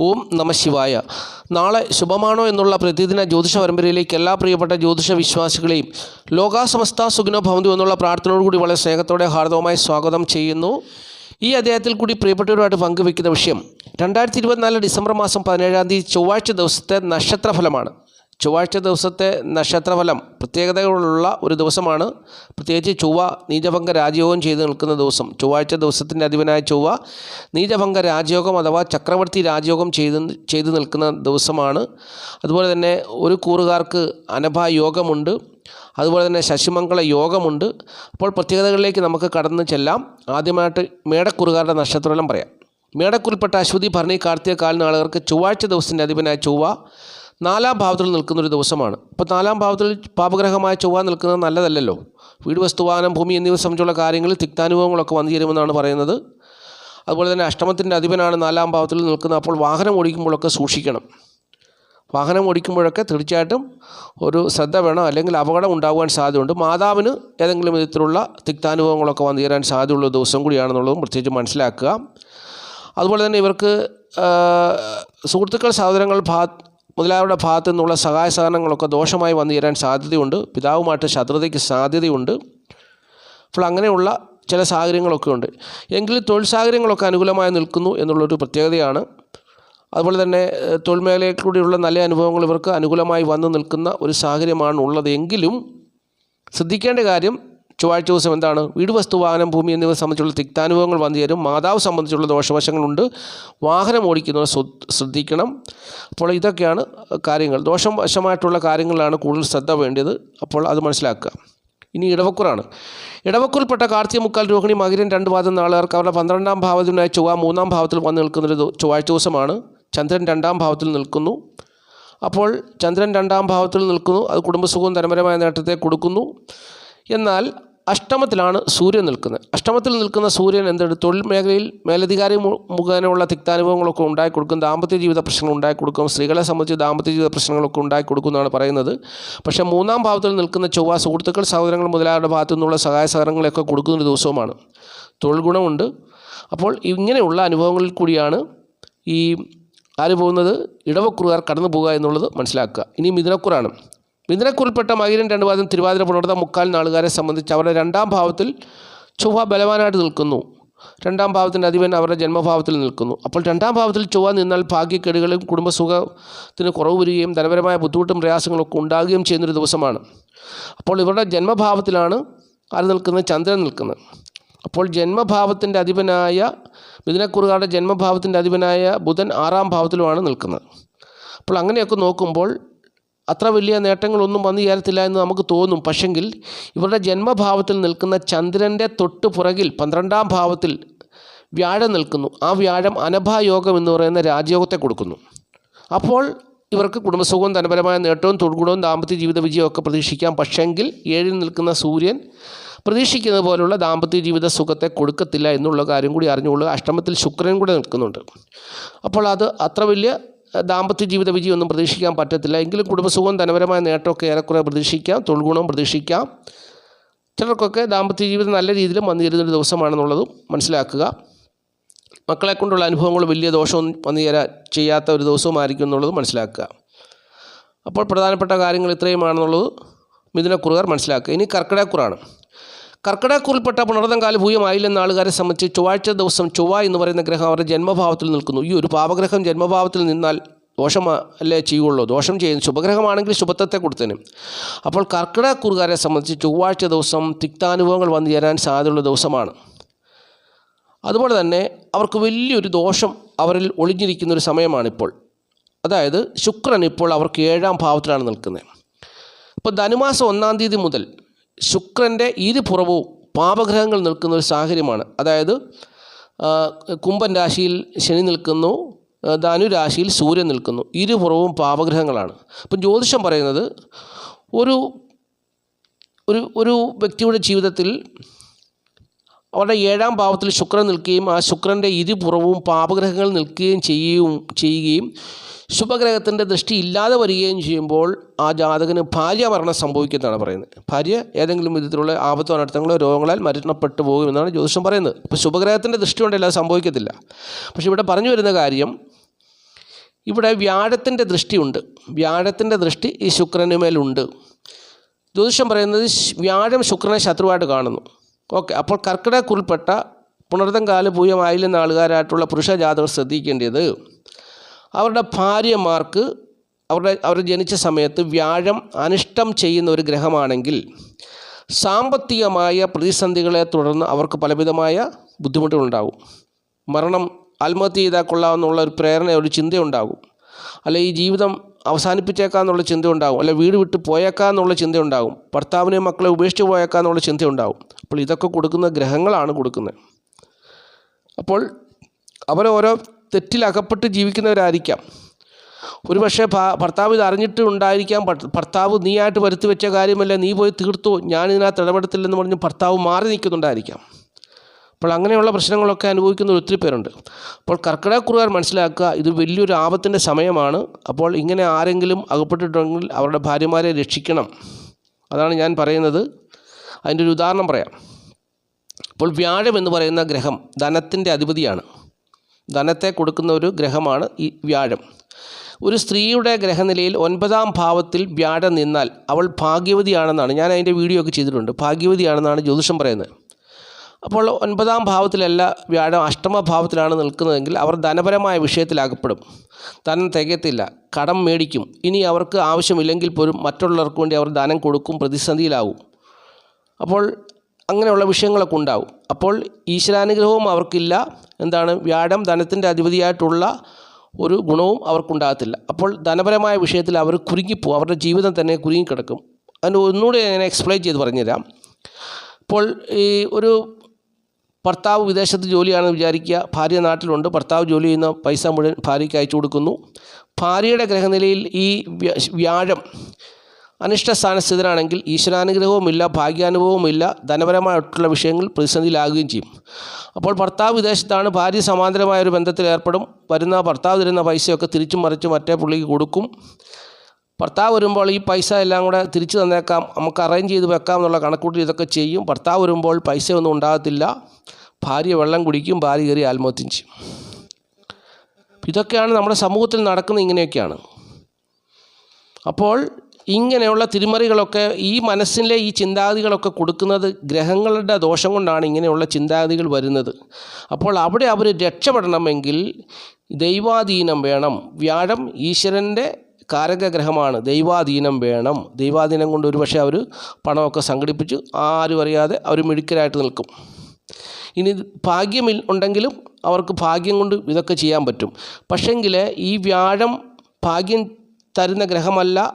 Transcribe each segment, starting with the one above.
ഓം നമ ശിവായ. നാളെ ശുഭമാണോ എന്നുള്ള പ്രതിദിന ജ്യോതിഷ പരമ്പരയിലേക്ക് എല്ലാ പ്രിയപ്പെട്ട ജ്യോതിഷ വിശ്വാസികളെയും ലോകാസമസ്ത സുഖിനോ ഭവന്തു എന്നുള്ള പ്രാർത്ഥനയോടുകൂടി വളരെ സ്നേഹത്തോടെ ഹാർദവമായി സ്വാഗതം ചെയ്യുന്നു. ഈ അദ്ദേഹത്തിൽ കൂടി പ്രിയപ്പെട്ടവരുമായിട്ട് പങ്കുവെക്കുന്ന വിഷയം രണ്ടായിരത്തി ഇരുപത്തിനാല് ഡിസംബർ മാസം പതിനേഴാം തീയതി ചൊവ്വാഴ്ച ദിവസത്തെ നക്ഷത്രഫലമാണ്. ചൊവ്വാഴ്ച ദിവസത്തെ നക്ഷത്രഫലം പ്രത്യേകതകളുള്ള ഒരു ദിവസമാണ്. പ്രത്യേകിച്ച് ചൊവ്വ നീചഭംഗ രാജയോഗം ചെയ്തു നിൽക്കുന്ന ദിവസം. ചൊവ്വാഴ്ച ദിവസത്തിന്റെ അധിപനായ ചൊവ്വ നീചഭംഗ രാജയോഗം അഥവാ ചക്രവർത്തി രാജയോഗം ചെയ്ത് ചെയ്ത് നിൽക്കുന്ന ദിവസമാണ്. അതുപോലെ തന്നെ ഒരു കൂറുകാർക്ക് അനഭ യോഗമുണ്ട്. അതുപോലെ തന്നെ ശശിമംഗള യോഗമുണ്ട്. അപ്പോൾ പ്രത്യേകതകളിലേക്ക് നമുക്ക് കടന്നു ചെല്ലാം. ആദ്യമായിട്ട് മേടക്കുറുകാരുടെ നക്ഷത്രഫലം പറയാം. മേടക്കുറിൽപ്പെട്ട അശ്വതി ഭരണി കാർത്തിക കാലിനാളുകൾക്ക് ചൊവ്വാഴ്ച ദിവസത്തിന്റെ അധിപനായ ചൊവ്വ നാലാം ഭാവത്തിൽ നിൽക്കുന്ന ഒരു ദിവസമാണ്. അപ്പോൾ നാലാം ഭാവത്തിൽ പാപഗ്രഹമായ ചൊവ്വ നിൽക്കുന്നത് നല്ലതല്ലല്ലോ. വീട് വസ്തുവാനം ഭൂമി എന്നിവ സംബന്ധിച്ചുള്ള കാര്യങ്ങളിൽ തിക്താനുഭവങ്ങളൊക്കെ വന്നു ചേരുമെന്നാണ് പറയുന്നത്. അതുപോലെ തന്നെ അഷ്ടമത്തിന്റെ അധിപനാണ് നാലാം ഭാവത്തിൽ നിൽക്കുന്നത്. അപ്പോൾ വാഹനം ഓടിക്കുമ്പോഴൊക്കെ സൂക്ഷിക്കണം. വാഹനം ഓടിക്കുമ്പോഴൊക്കെ തീർച്ചയായിട്ടും ഒരു ശ്രദ്ധ വേണം. അല്ലെങ്കിൽ അപകടം ഉണ്ടാകുവാൻ സാധ്യതയുണ്ട്. മാതാവിന് ഏതെങ്കിലും വിധത്തിലുള്ള തിക്താനുഭവങ്ങളൊക്കെ വന്നു ചേരാൻ സാധ്യതയുള്ള ദിവസം കൂടിയാണെന്നുള്ളതും പ്രത്യേകിച്ച് മനസ്സിലാക്കുക. അതുപോലെ തന്നെ ഇവർക്ക് സുഹൃത്തുക്കൾ സഹോദരങ്ങൾ ഭാ മുതലായവരുടെ ഭാഗത്തു നിന്നുള്ള സഹായ സഹകരണങ്ങളൊക്കെ ദോഷമായി വന്നു ചേരാൻ സാധ്യതയുണ്ട്. പിതാവുമായിട്ട് ശത്രുതയ്ക്ക് സാധ്യതയുണ്ട്. അപ്പോൾ അങ്ങനെയുള്ള ചില സാഹചര്യങ്ങളൊക്കെ ഉണ്ട്. എങ്കിലും തൊഴിൽ സാഹചര്യങ്ങളൊക്കെ അനുകൂലമായി നിൽക്കുന്നു എന്നുള്ളൊരു പ്രത്യേകതയാണ്. അതുപോലെ തന്നെ തൊഴിൽ മേഖലയിൽ കൂടിയുള്ള നല്ല അനുഭവങ്ങൾ ഇവർക്ക് അനുകൂലമായി വന്നു നിൽക്കുന്ന ഒരു സാഹചര്യമാണ് ഉള്ളതെങ്കിലും ശ്രദ്ധിക്കേണ്ട കാര്യം ചൊവ്വാഴ്ച ദിവസം എന്താണ്? വീട് വസ്തു വാഹനം ഭൂമി എന്നിവ സംബന്ധിച്ചുള്ള തിക്താനുഭവങ്ങൾ വന്നു ചേരും. മാതാവ് സംബന്ധിച്ചുള്ള ദോഷവശങ്ങളുണ്ട്. വാഹനം ഓടിക്കുന്നവർ ശ്രദ്ധ- ശ്രദ്ധിക്കണം. അപ്പോൾ ഇതൊക്കെയാണ് കാര്യങ്ങൾ. ദോഷം വശമായിട്ടുള്ള കാര്യങ്ങളിലാണ് കൂടുതൽ ശ്രദ്ധ വേണ്ടത്. അപ്പോൾ അത് മനസ്സിലാക്കുക. ഇനി ഇടവക്കുറാണ്. ഇടവക്കുറിൽപ്പെട്ട കാർത്തിക മുക്കാൽ രോഹിണി മകരൻ രണ്ട് പാദം നാളുകാർക്ക് അവരുടെ പന്ത്രണ്ടാം ഭാവത്തിനായി ചൊവ്വ മൂന്നാം ഭാവത്തിൽ വന്ന് നിൽക്കുന്നൊരു ചൊവ്വാഴ്ച ദിവസമാണ്. ചന്ദ്രൻ രണ്ടാം ഭാവത്തിൽ നിൽക്കുന്നു. അപ്പോൾ ചന്ദ്രൻ രണ്ടാം ഭാവത്തിൽ നിൽക്കുന്നു. അത് കുടുംബസുഖവും ധനപരമായ നേട്ടത്തെ കൊടുക്കുന്നു. എന്നാൽ അഷ്ടമത്തിലാണ് സൂര്യൻ നിൽക്കുന്നത്. അഷ്ടമത്തിൽ നിൽക്കുന്ന സൂര്യൻ എന്താണ് തൊഴിൽ മേഖലയിൽ മേലധികാരി മുഖേനയുള്ള തിക്താനുഭവങ്ങളൊക്കെ ഉണ്ടാക്കി കൊടുക്കും ദാമ്പത്യ ജീവിത പ്രശ്നങ്ങൾ ഉണ്ടാക്കി കൊടുക്കും സ്ത്രീകളെ സംബന്ധിച്ച് ദാമ്പത്യ ജീവിത പ്രശ്നങ്ങളൊക്കെ ഉണ്ടാക്കി കൊടുക്കും എന്നാണ് പറയുന്നത്. പക്ഷേ മൂന്നാം ഭാവത്തിൽ നിൽക്കുന്ന ചൊവ്വ സുഹൃത്തുക്കൾ സഹോദരങ്ങൾ മുതലായവരുടെ ഭാഗത്തു നിന്നുള്ള സഹായ സഹകരണങ്ങളൊക്കെ കൊടുക്കുന്ന ദിവസവുമാണ്. തൊഴിൽ ഗുണമുണ്ട്. അപ്പോൾ ഇങ്ങനെയുള്ള അനുഭവങ്ങളിൽ കൂടിയാണ് ഈ ആര് പോകുന്നത്? ഇടവക്കുറുകാർ കടന്നു പോകുക എന്നുള്ളത് മനസ്സിലാക്കുക. ഇനി മിഥുനക്കുറാണ്. മിഥുനക്കുറിൽപ്പെട്ട മകിരൻ രണ്ട് പാദം തിരുവാതിര പുണർത്ത മുക്കാൽ നാളുകാരെ സംബന്ധിച്ച് അവരുടെ രണ്ടാം ഭാവത്തിൽ ചൊവ്വ ബലവാനായിട്ട് നിൽക്കുന്നു. രണ്ടാം ഭാവത്തിന്റെ അധിപൻ അവരുടെ ജന്മഭാവത്തിൽ നിൽക്കുന്നു. അപ്പോൾ രണ്ടാം ഭാവത്തിൽ ചൊവ്വ നിന്നാൽ ഭാഗ്യക്കേടുകളും കുടുംബസുഖത്തിന് കുറവ് വരികയും ധനപരമായ ബുദ്ധിമുട്ടും പ്രയാസങ്ങളൊക്കെ ഉണ്ടാകുകയും ചെയ്യുന്നൊരു ദിവസമാണ്. അപ്പോൾ ഇവരുടെ ജന്മഭാവത്തിലാണ് ആര് നിൽക്കുന്നത്? ചന്ദ്രൻ നിൽക്കുന്നത്. അപ്പോൾ ജന്മഭാവത്തിന്റെ അധിപനായ മിഥുനക്കുറുകാരുടെ ജന്മഭാവത്തിന്റെ അധിപനായ ബുധൻ ആറാം ഭാവത്തിലുമാണ് നിൽക്കുന്നത്. അപ്പോൾ അങ്ങനെയൊക്കെ നോക്കുമ്പോൾ അത്ര വലിയ നേട്ടങ്ങളൊന്നും വന്നു ചേരത്തില്ല എന്ന് നമുക്ക് തോന്നും. പക്ഷെങ്കിൽ ഇവരുടെ ജന്മഭാവത്തിൽ നിൽക്കുന്ന ചന്ദ്രന്റെ തൊട്ട് പുറകിൽ പന്ത്രണ്ടാം ഭാവത്തിൽ വ്യാഴം നിൽക്കുന്നു. ആ വ്യാഴം അനഭായോഗം എന്ന് പറയുന്ന രാജയോഗത്തെ കൊടുക്കുന്നു. അപ്പോൾ ഇവർക്ക് കുടുംബസുഖവും ധനപരമായ നേട്ടവും തൊഴിൽഗുണവും ദാമ്പത്യ ജീവിത വിജയവും ഒക്കെ പ്രതീക്ഷിക്കാം. പക്ഷെങ്കിൽ ഏഴിൽ നിൽക്കുന്ന സൂര്യൻ പ്രതീക്ഷിക്കുന്നത് പോലുള്ള ദാമ്പത്യ ജീവിത സുഖത്തെ കൊടുക്കത്തില്ല എന്നുള്ള കാര്യം കൂടി അറിഞ്ഞുകൊള്ളുക അഷ്ടമത്തിൽ ശുക്രൻ കൂടെ നിൽക്കുന്നുണ്ട്. അപ്പോൾ അത് അത്ര വലിയ ദാമ്പത്യ ജീവിത വിജയമൊന്നും പ്രതീക്ഷിക്കാൻ പറ്റത്തില്ല. എങ്കിലും കുടുംബസുഖവും ധനപരമായ നേട്ടമൊക്കെ ഏറെക്കുറെ പ്രതീക്ഷിക്കാം. തൊഴിൽഗുണവും പ്രതീക്ഷിക്കാം. ചിലർക്കൊക്കെ ദാമ്പത്യ ജീവിതം നല്ല രീതിയിൽ വന്നു ചേരുന്നൊരു ദിവസമാണെന്നുള്ളതും മനസ്സിലാക്കുക. മക്കളെ കൊണ്ടുള്ള അനുഭവങ്ങൾ വലിയ ദോഷവും വന്നു ചെയ്യാത്ത ഒരു ദിവസവുമായിരിക്കും എന്നുള്ളത് മനസ്സിലാക്കുക. അപ്പോൾ പ്രധാനപ്പെട്ട കാര്യങ്ങൾ ഇത്രയുമാണെന്നുള്ളത് മിഥുനക്കുറുകാർ മനസ്സിലാക്കുക. ഇനി കർക്കിടക്കുറാണ് കർക്കിടക്കുറിൽപ്പെട്ട പുണർതം കാല ഭൂയമായില്ലെന്ന ആളുകാരെ സംബന്ധിച്ച് ചൊവ്വാഴ്ച ദിവസം ചൊവ്വ എന്ന് പറയുന്ന ഗ്രഹം അവരുടെ ജന്മഭാവത്തിൽ നിൽക്കുന്നു. ഈ ഒരു പാപഗ്രഹം ജന്മഭാവത്തിൽ നിന്നാൽ ദോഷം അല്ലേ ചെയ്യുള്ളൂ. ദോഷം ചെയ്യുന്നു. ശുഭഗ്രഹമാണെങ്കിൽ ശുഭത്വത്തെ കൊടുത്തേനും. അപ്പോൾ കർക്കിടക്കുറുകാരെ സംബന്ധിച്ച് ചൊവ്വാഴ്ച ദിവസം തിക്താനുഭവങ്ങൾ വന്നു ചേരാൻ സാധ്യതയുള്ള ദിവസമാണ്. അതുപോലെ തന്നെ അവർക്ക് വലിയൊരു ദോഷം അവരിൽ ഒളിഞ്ഞിരിക്കുന്ന ഒരു സമയമാണിപ്പോൾ. അതായത് ശുക്രൻ ഇപ്പോൾ അവർക്ക് ഏഴാം ഭാവത്തിലാണ് നിൽക്കുന്നത്. ഇപ്പോൾ ധനുമാസം ഒന്നാം തീയതി മുതൽ ശുക്രന്റെ ഇരുപുറവും പാപഗ്രഹങ്ങൾ നിൽക്കുന്ന ഒരു സാഹചര്യമാണ്. അതായത് കുംഭൻ രാശിയിൽ ശനി നിൽക്കുന്നു ധനുരാശിയിൽ സൂര്യൻ നിൽക്കുന്നു. ഇരുപുറവും പാപഗ്രഹങ്ങളാണ്. അപ്പം ജ്യോതിഷം പറയുന്നത് ഒരു ഒരു ഒരു വ്യക്തിയുടെ ജീവിതത്തിൽ അവരുടെ ഏഴാം ഭാവത്തിൽ ശുക്രൻ നിൽക്കുകയും ആ ശുക്രന്റെ ഇരുപുറവും പാപഗ്രഹങ്ങൾ നിൽക്കുകയും ചെയ്യുകയും ചെയ്യുകയും ശുഭഗ്രഹത്തിന്റെ ദൃഷ്ടി ഇല്ലാതെ വരികയും ചെയ്യുമ്പോൾ ആ ജാതകന് ഭാര്യ മരണം സംഭവിക്കുന്നതാണ് പറയുന്നത്. ഭാര്യ ഏതെങ്കിലും വിധത്തിലുള്ള ആപത്തോ അനർത്ഥങ്ങളോ രോഗങ്ങളാൽ മരണപ്പെട്ടു പോകുമെന്നാണ് ജ്യോതിഷം പറയുന്നത്. അപ്പോൾ ശുഭഗ്രഹത്തിന്റെ ദൃഷ്ടി കൊണ്ടല്ല സംഭവിക്കത്തില്ല. പക്ഷേ ഇവിടെ പറഞ്ഞു വരുന്ന കാര്യം ഇവിടെ വ്യാഴത്തിന്റെ ദൃഷ്ടിയുണ്ട് വ്യാഴത്തിന്റെ ദൃഷ്ടി ഈ ശുക്രനുമേലുണ്ട് ജ്യോതിഷം പറയുന്നത് വ്യാഴം ശുക്രനെ ശത്രുവായിട്ട് കാണുന്നു. ഓക്കെ അപ്പോൾ കർക്കിടക്കുൾപ്പെട്ട പുണർതം കാല പൂയം ആയില്ലെന്ന ആളുകാരായിട്ടുള്ള പുരുഷ ജാതകർ ശ്രദ്ധിക്കേണ്ടത് അവരുടെ ഭാര്യമാർക്ക് അവരുടെ അവർ ജനിച്ച സമയത്ത് വ്യാഴം അനിഷ്ടം ചെയ്യുന്ന ഒരു ഗ്രഹമാണെങ്കിൽ സാമ്പത്തികമായ പ്രതിസന്ധികളെ തുടർന്ന് അവർക്ക് പലവിധമായ ബുദ്ധിമുട്ടുകളുണ്ടാകും. മരണം ആത്മഹത്യ ചെയ്താൽ കൊള്ളാമെന്നുള്ള ഒരു പ്രേരണ ഒരു ചിന്തയുണ്ടാകും. അല്ലെ ഈ ജീവിതം അവസാനിപ്പിച്ചേക്കാന്നുള്ള ചിന്ത ഉണ്ടാകും അല്ലെ വീട് വിട്ട് പോയേക്കാന്നുള്ള ചിന്ത ഉണ്ടാകും ഭർത്താവിനെ മക്കളെ ഉപേക്ഷിച്ച് പോയേക്കാന്നുള്ള ചിന്ത ഉണ്ടാകും അപ്പോൾ ഇതൊക്കെ കൊടുക്കുന്ന ഗ്രഹങ്ങളാണ് കൊടുക്കുന്നത്. അപ്പോൾ അവരോരോ തെറ്റിലകപ്പെട്ട് ജീവിക്കുന്നവരായിരിക്കാം. ഒരു പക്ഷേ ഭർത്താവ് ഇത് അറിഞ്ഞിട്ട് ഉണ്ടായിരിക്കാം ഭർത്താവ് നീയായിട്ട് വരുത്തി വെച്ച കാര്യമല്ല നീ പോയി തീർത്തു ഞാനിതിനകത്ത് ഇടപെടത്തില്ലെന്ന് പറഞ്ഞ് ഭർത്താവ് മാറി നിൽക്കുന്നുണ്ടായിരിക്കാം. അപ്പോൾ അങ്ങനെയുള്ള പ്രശ്നങ്ങളൊക്കെ അനുഭവിക്കുന്ന ഒത്തിരി പേരുണ്ട്. അപ്പോൾ കർക്കിടകക്കുറുകാർ മനസ്സിലാക്കുക ഇത് വലിയൊരു ആപത്തിന്റെ സമയമാണ്. അപ്പോൾ ഇങ്ങനെ ആരെങ്കിലും അകപ്പെട്ടിട്ടുണ്ടെങ്കിൽ അവരുടെ ഭാര്യമാരെ രക്ഷിക്കണം. അതാണ് ഞാൻ പറയുന്നത്. അതിന്റെ ഒരു ഉദാഹരണം പറയാം. അപ്പോൾ വ്യാഴം എന്ന് പറയുന്ന ഗ്രഹം ധനത്തിന്റെ അധിപതിയാണ്. ധനത്തെ കൊടുക്കുന്ന ഒരു ഗ്രഹമാണ് ഈ വ്യാഴം. ഒരു സ്ത്രീയുടെ ഗ്രഹനിലയിൽ ഒൻപതാം ഭാവത്തിൽ വ്യാഴം നിന്നാൽ അവൾ ഭാഗ്യവതിയാണെന്നാണ്. ഞാൻ അതിന്റെ വീഡിയോ ഒക്കെ ചെയ്തിട്ടുണ്ട്. ഭാഗ്യവതിയാണെന്നാണ് ജ്യോതിഷം പറയുന്നത്. അപ്പോൾ ഒൻപതാം ഭാവത്തിലല്ല വ്യാഴം അഷ്ടമ ഭാവത്തിലാണ് നിൽക്കുന്നതെങ്കിൽ അവർ ധനപരമായ വിഷയത്തിലകപ്പെടും. ധനം തികയത്തില്ല കടം മേടിക്കും. ഇനി അവർക്ക് ആവശ്യമില്ലെങ്കിൽ പോലും മറ്റുള്ളവർക്ക് വേണ്ടി അവർ ധനം കൊടുക്കും പ്രതിസന്ധിയിലാവും. അപ്പോൾ അങ്ങനെയുള്ള വിഷയങ്ങളൊക്കെ ഉണ്ടാവും. അപ്പോൾ ഈശ്വരാനുഗ്രഹവും അവർക്കില്ല. എന്താണ്? വ്യാഴം ധനത്തിന്റെ അധിപതിയായിട്ടുള്ള ഒരു ഗുണവും അവർക്കുണ്ടാകത്തില്ല. അപ്പോൾ ധനപരമായ വിഷയത്തിൽ അവർ കുരുങ്ങിപ്പോവും. അവരുടെ ജീവിതം തന്നെ കുരുങ്ങിക്കിടക്കും. അതിന് ഒന്നുകൂടി ഞാൻ എക്സ്പ്ലെയിൻ ചെയ്ത് പറഞ്ഞുതരാം. അപ്പോൾ ഈ ഒരു ഭർത്താവ് വിദേശത്ത് ജോലിയാണെന്ന് വിചാരിക്കുക. ഭാര്യ നാട്ടിലുണ്ട്. ഭർത്താവ് ജോലി ചെയ്യുന്ന പൈസ മുഴുവൻ ഭാര്യയ്ക്ക് അയച്ചു കൊടുക്കുന്നു. ഭാര്യയുടെ ഗ്രഹനിലയിൽ ഈ വ്യ- വ്യാഴം അനിഷ്ടസ്ഥാനസ്ഥിതനാണെങ്കിൽ ഈശ്വരാനുഗ്രഹവുമില്ല ഭാഗ്യാനുഭവവുമില്ല ധനപരമായിട്ടുള്ള വിഷയങ്ങൾ പ്രതിസന്ധിയിലാകുകയും ചെയ്യും. അപ്പോൾ ഭർത്താവ് വിദേശത്താണ്. ഭാര്യ സമാന്തരമായ ഒരു ബന്ധത്തിൽ ഏർപ്പെടും വരുന്ന ഭർത്താവ് തരുന്ന പൈസയൊക്കെ തിരിച്ചും മറിച്ച് മറ്റേ പുള്ളിക്ക് കൊടുക്കും. ഭർത്താവ് വരുമ്പോൾ ഈ പൈസ എല്ലാം കൂടെ തിരിച്ചു തന്നേക്കാം നമുക്ക് അറേഞ്ച് ചെയ്ത് വെക്കാം എന്നുള്ള കണക്കൂട്ടി ഇതൊക്കെ ചെയ്യും. ഭർത്താവ് വരുമ്പോൾ പൈസ ഒന്നും ഉണ്ടാകത്തില്ല. ഭാര്യ വെള്ളം കുടിക്കും ഭാര്യ കയറി ആത്മഹത്യം ചെയ്യും. ഇതൊക്കെയാണ് നമ്മുടെ സമൂഹത്തിൽ നടക്കുന്ന ഇങ്ങനെയൊക്കെയാണ്. അപ്പോൾ ഇങ്ങനെയുള്ള തിരിമറികളൊക്കെ ഈ മനസ്സിലെ ഈ ചിന്താഗതികളൊക്കെ കൊടുക്കുന്നത് ഗ്രഹങ്ങളുടെ ദോഷം കൊണ്ടാണ് ഇങ്ങനെയുള്ള ചിന്താഗതികൾ വരുന്നത്. അപ്പോൾ അവിടെ അവർ രക്ഷപ്പെടണമെങ്കിൽ ദൈവാധീനം വേണം. വ്യാഴം ഈശ്വരന്റെ കാരകഗ്രഹമാണ്. ദൈവാധീനം വേണം. ദൈവാധീനം കൊണ്ട് ഒരുപക്ഷെ അവർ പണമൊക്കെ സംഘടിപ്പിച്ച്. ആരും അറിയാതെ അവർ മിടുക്കരായിട്ട് നിൽക്കും. ഇനി ഭാഗ്യമിൽ ഉണ്ടെങ്കിലും അവർക്ക് ഭാഗ്യം കൊണ്ട് ഇതൊക്കെ ചെയ്യാൻ പറ്റും. പക്ഷെങ്കിൽ ഈ വ്യാഴം ഭാഗ്യം തരുന്ന ഗ്രഹമല്ല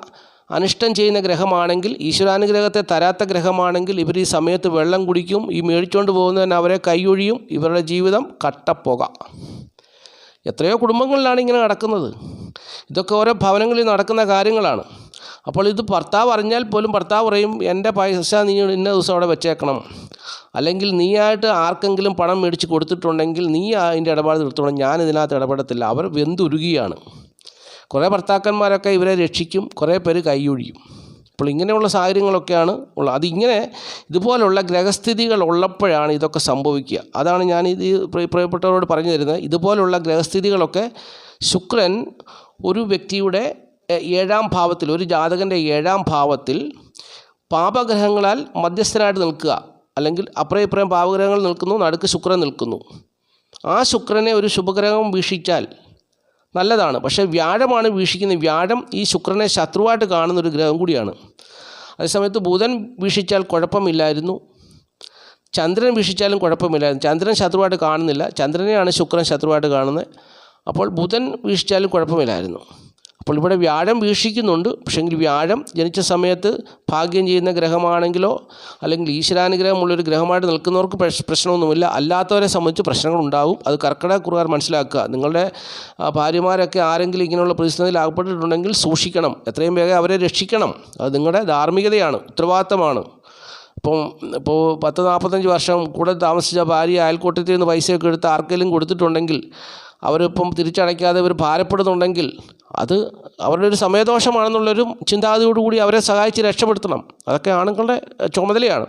അനിഷ്ടം ചെയ്യുന്ന ഗ്രഹമാണെങ്കിൽ ഈശ്വരാനുഗ്രഹത്തെ തരാത്ത ഗ്രഹമാണെങ്കിൽ ഇവർ ഈ സമയത്ത് വെള്ളം കുടിക്കും ഈ മേടിച്ചുകൊണ്ട് പോകുന്നതിന് അവരെ കൈയൊഴിയും ഇവരുടെ ജീവിതം കട്ടപ്പോക. എത്രയോ കുടുംബങ്ങളിലാണ് ഇങ്ങനെ നടക്കുന്നത്. ഇതൊക്കെ ഓരോ ഭവനങ്ങളിൽ നടക്കുന്ന കാര്യങ്ങളാണ്. അപ്പോൾ ഇത് ഭർത്താവ് അറിഞ്ഞാൽ പോലും ഭർത്താവ് പറയും എന്റെ പൈസ നീ ഇന്ന ദിവസം അവിടെ വെച്ചേക്കണം. അല്ലെങ്കിൽ നീയായിട്ട് ആർക്കെങ്കിലും പണം മേടിച്ച് കൊടുത്തിട്ടുണ്ടെങ്കിൽ നീ അതിന്റെ ഇടപാട് നിർത്തണം. ഞാൻ ഇതിനകത്ത് ഇടപെടത്തില്ല. അവർ വെന്തുരുകിയാണ്. കുറേ ഭർത്താക്കന്മാരൊക്കെ ഇവരെ രക്ഷിക്കും. കുറേ പേര് കൈയൊഴിയും. അപ്പോൾ ഇങ്ങനെയുള്ള സാഹചര്യങ്ങളൊക്കെയാണ് ഉള്ളത് അതിങ്ങനെ ഇതുപോലുള്ള ഗ്രഹസ്ഥിതികൾ ഉള്ളപ്പോഴാണ് ഇതൊക്കെ സംഭവിക്കുക. അതാണ് ഞാൻ ഇത് പ്രിയ- പ്രിയപ്പെട്ടവരോട് പറഞ്ഞു തരുന്നത്. ഇതുപോലുള്ള ഗ്രഹസ്ഥിതികളൊക്കെ ശുക്രൻ ഒരു വ്യക്തിയുടെ ഏഴാം ഭാവത്തിൽ ഒരു ജാതകന്റെ ഏഴാം ഭാവത്തിൽ പാപഗ്രഹങ്ങളാൽ മധ്യസ്ഥനായിട്ട് നിൽക്കുക. അല്ലെങ്കിൽ അപ്പുറം ഇപ്പുറം പാപഗ്രഹങ്ങൾ നിൽക്കുന്നു നടുക്ക് ശുക്രൻ നിൽക്കുന്നു. ആ ശുക്രനെ ഒരു ശുഭഗ്രഹം വീക്ഷിച്ചാൽ നല്ലതാണ്. പക്ഷേ വ്യാഴമാണ് വീക്ഷിക്കുന്നത്. വ്യാഴം ഈ ശുക്രനെ ശത്രുവായിട്ട് കാണുന്ന ഒരു ഗ്രഹം കൂടിയാണ്. അതേസമയത്ത് ബുധൻ വീക്ഷിച്ചാൽ കുഴപ്പമില്ലായിരുന്നു. ചന്ദ്രൻ വീക്ഷിച്ചാലും കുഴപ്പമില്ലായിരുന്നു. ചന്ദ്രൻ ശത്രുവായിട്ട് കാണുന്നില്ല. ചന്ദ്രനെയാണ് ശുക്രൻ ശത്രുവായിട്ട് കാണുന്നത്. അപ്പോൾ ബുധൻ വീക്ഷിച്ചാലും കുഴപ്പമില്ലായിരുന്നു. അപ്പോൾ ഇവിടെ വ്യാഴം വീക്ഷിക്കുന്നുണ്ട്. പക്ഷേങ്കിൽ വ്യാഴം ജനിച്ച സമയത്ത് ഭാഗ്യം ചെയ്യുന്ന ഗ്രഹമാണെങ്കിലോ അല്ലെങ്കിൽ ഈശ്വരാനുഗ്രഹമുള്ളൊരു ഗ്രഹമായിട്ട് നിൽക്കുന്നവർക്ക് പ്രശ്നമൊന്നുമില്ല. അല്ലാത്തവരെ സംബന്ധിച്ച് പ്രശ്നങ്ങളുണ്ടാവും. അത് കർക്കിടക കുറുകാർ മനസ്സിലാക്കുക. നിങ്ങളുടെ ഭാര്യമാരൊക്കെ ആരെങ്കിലും ഇങ്ങനെയുള്ള പ്രതിസന്ധിയിൽ അകപ്പെട്ടിട്ടുണ്ടെങ്കിൽ സൂക്ഷിക്കണം. എത്രയും വേഗം അവരെ രക്ഷിക്കണം. അത് നിങ്ങളുടെ ധാർമ്മികതയാണ് ഉത്തരവാദിത്തമാണ്. ഇപ്പം ഇപ്പോൾ പത്ത് നാൽപ്പത്തഞ്ച് വർഷം കൂടെ താമസിച്ച ഭാര്യ അയൽക്കൂട്ടത്തിൽ നിന്ന് പൈസയൊക്കെ എടുത്ത് ആർക്കെങ്കിലും കൊടുത്തിട്ടുണ്ടെങ്കിൽ അവരിപ്പം തിരിച്ചടയ്ക്കാതെ ഇവർ ഭാരപ്പെടുന്നുണ്ടെങ്കിൽ അത് അവരുടെ ഒരു സമയദോഷമാണെന്നുള്ളൊരു ചിന്താഗതിയോടുകൂടി അവരെ സഹായിച്ച് രക്ഷപ്പെടുത്തണം. അതൊക്കെ ആണുങ്ങളുടെ ചുമതലയാണ്.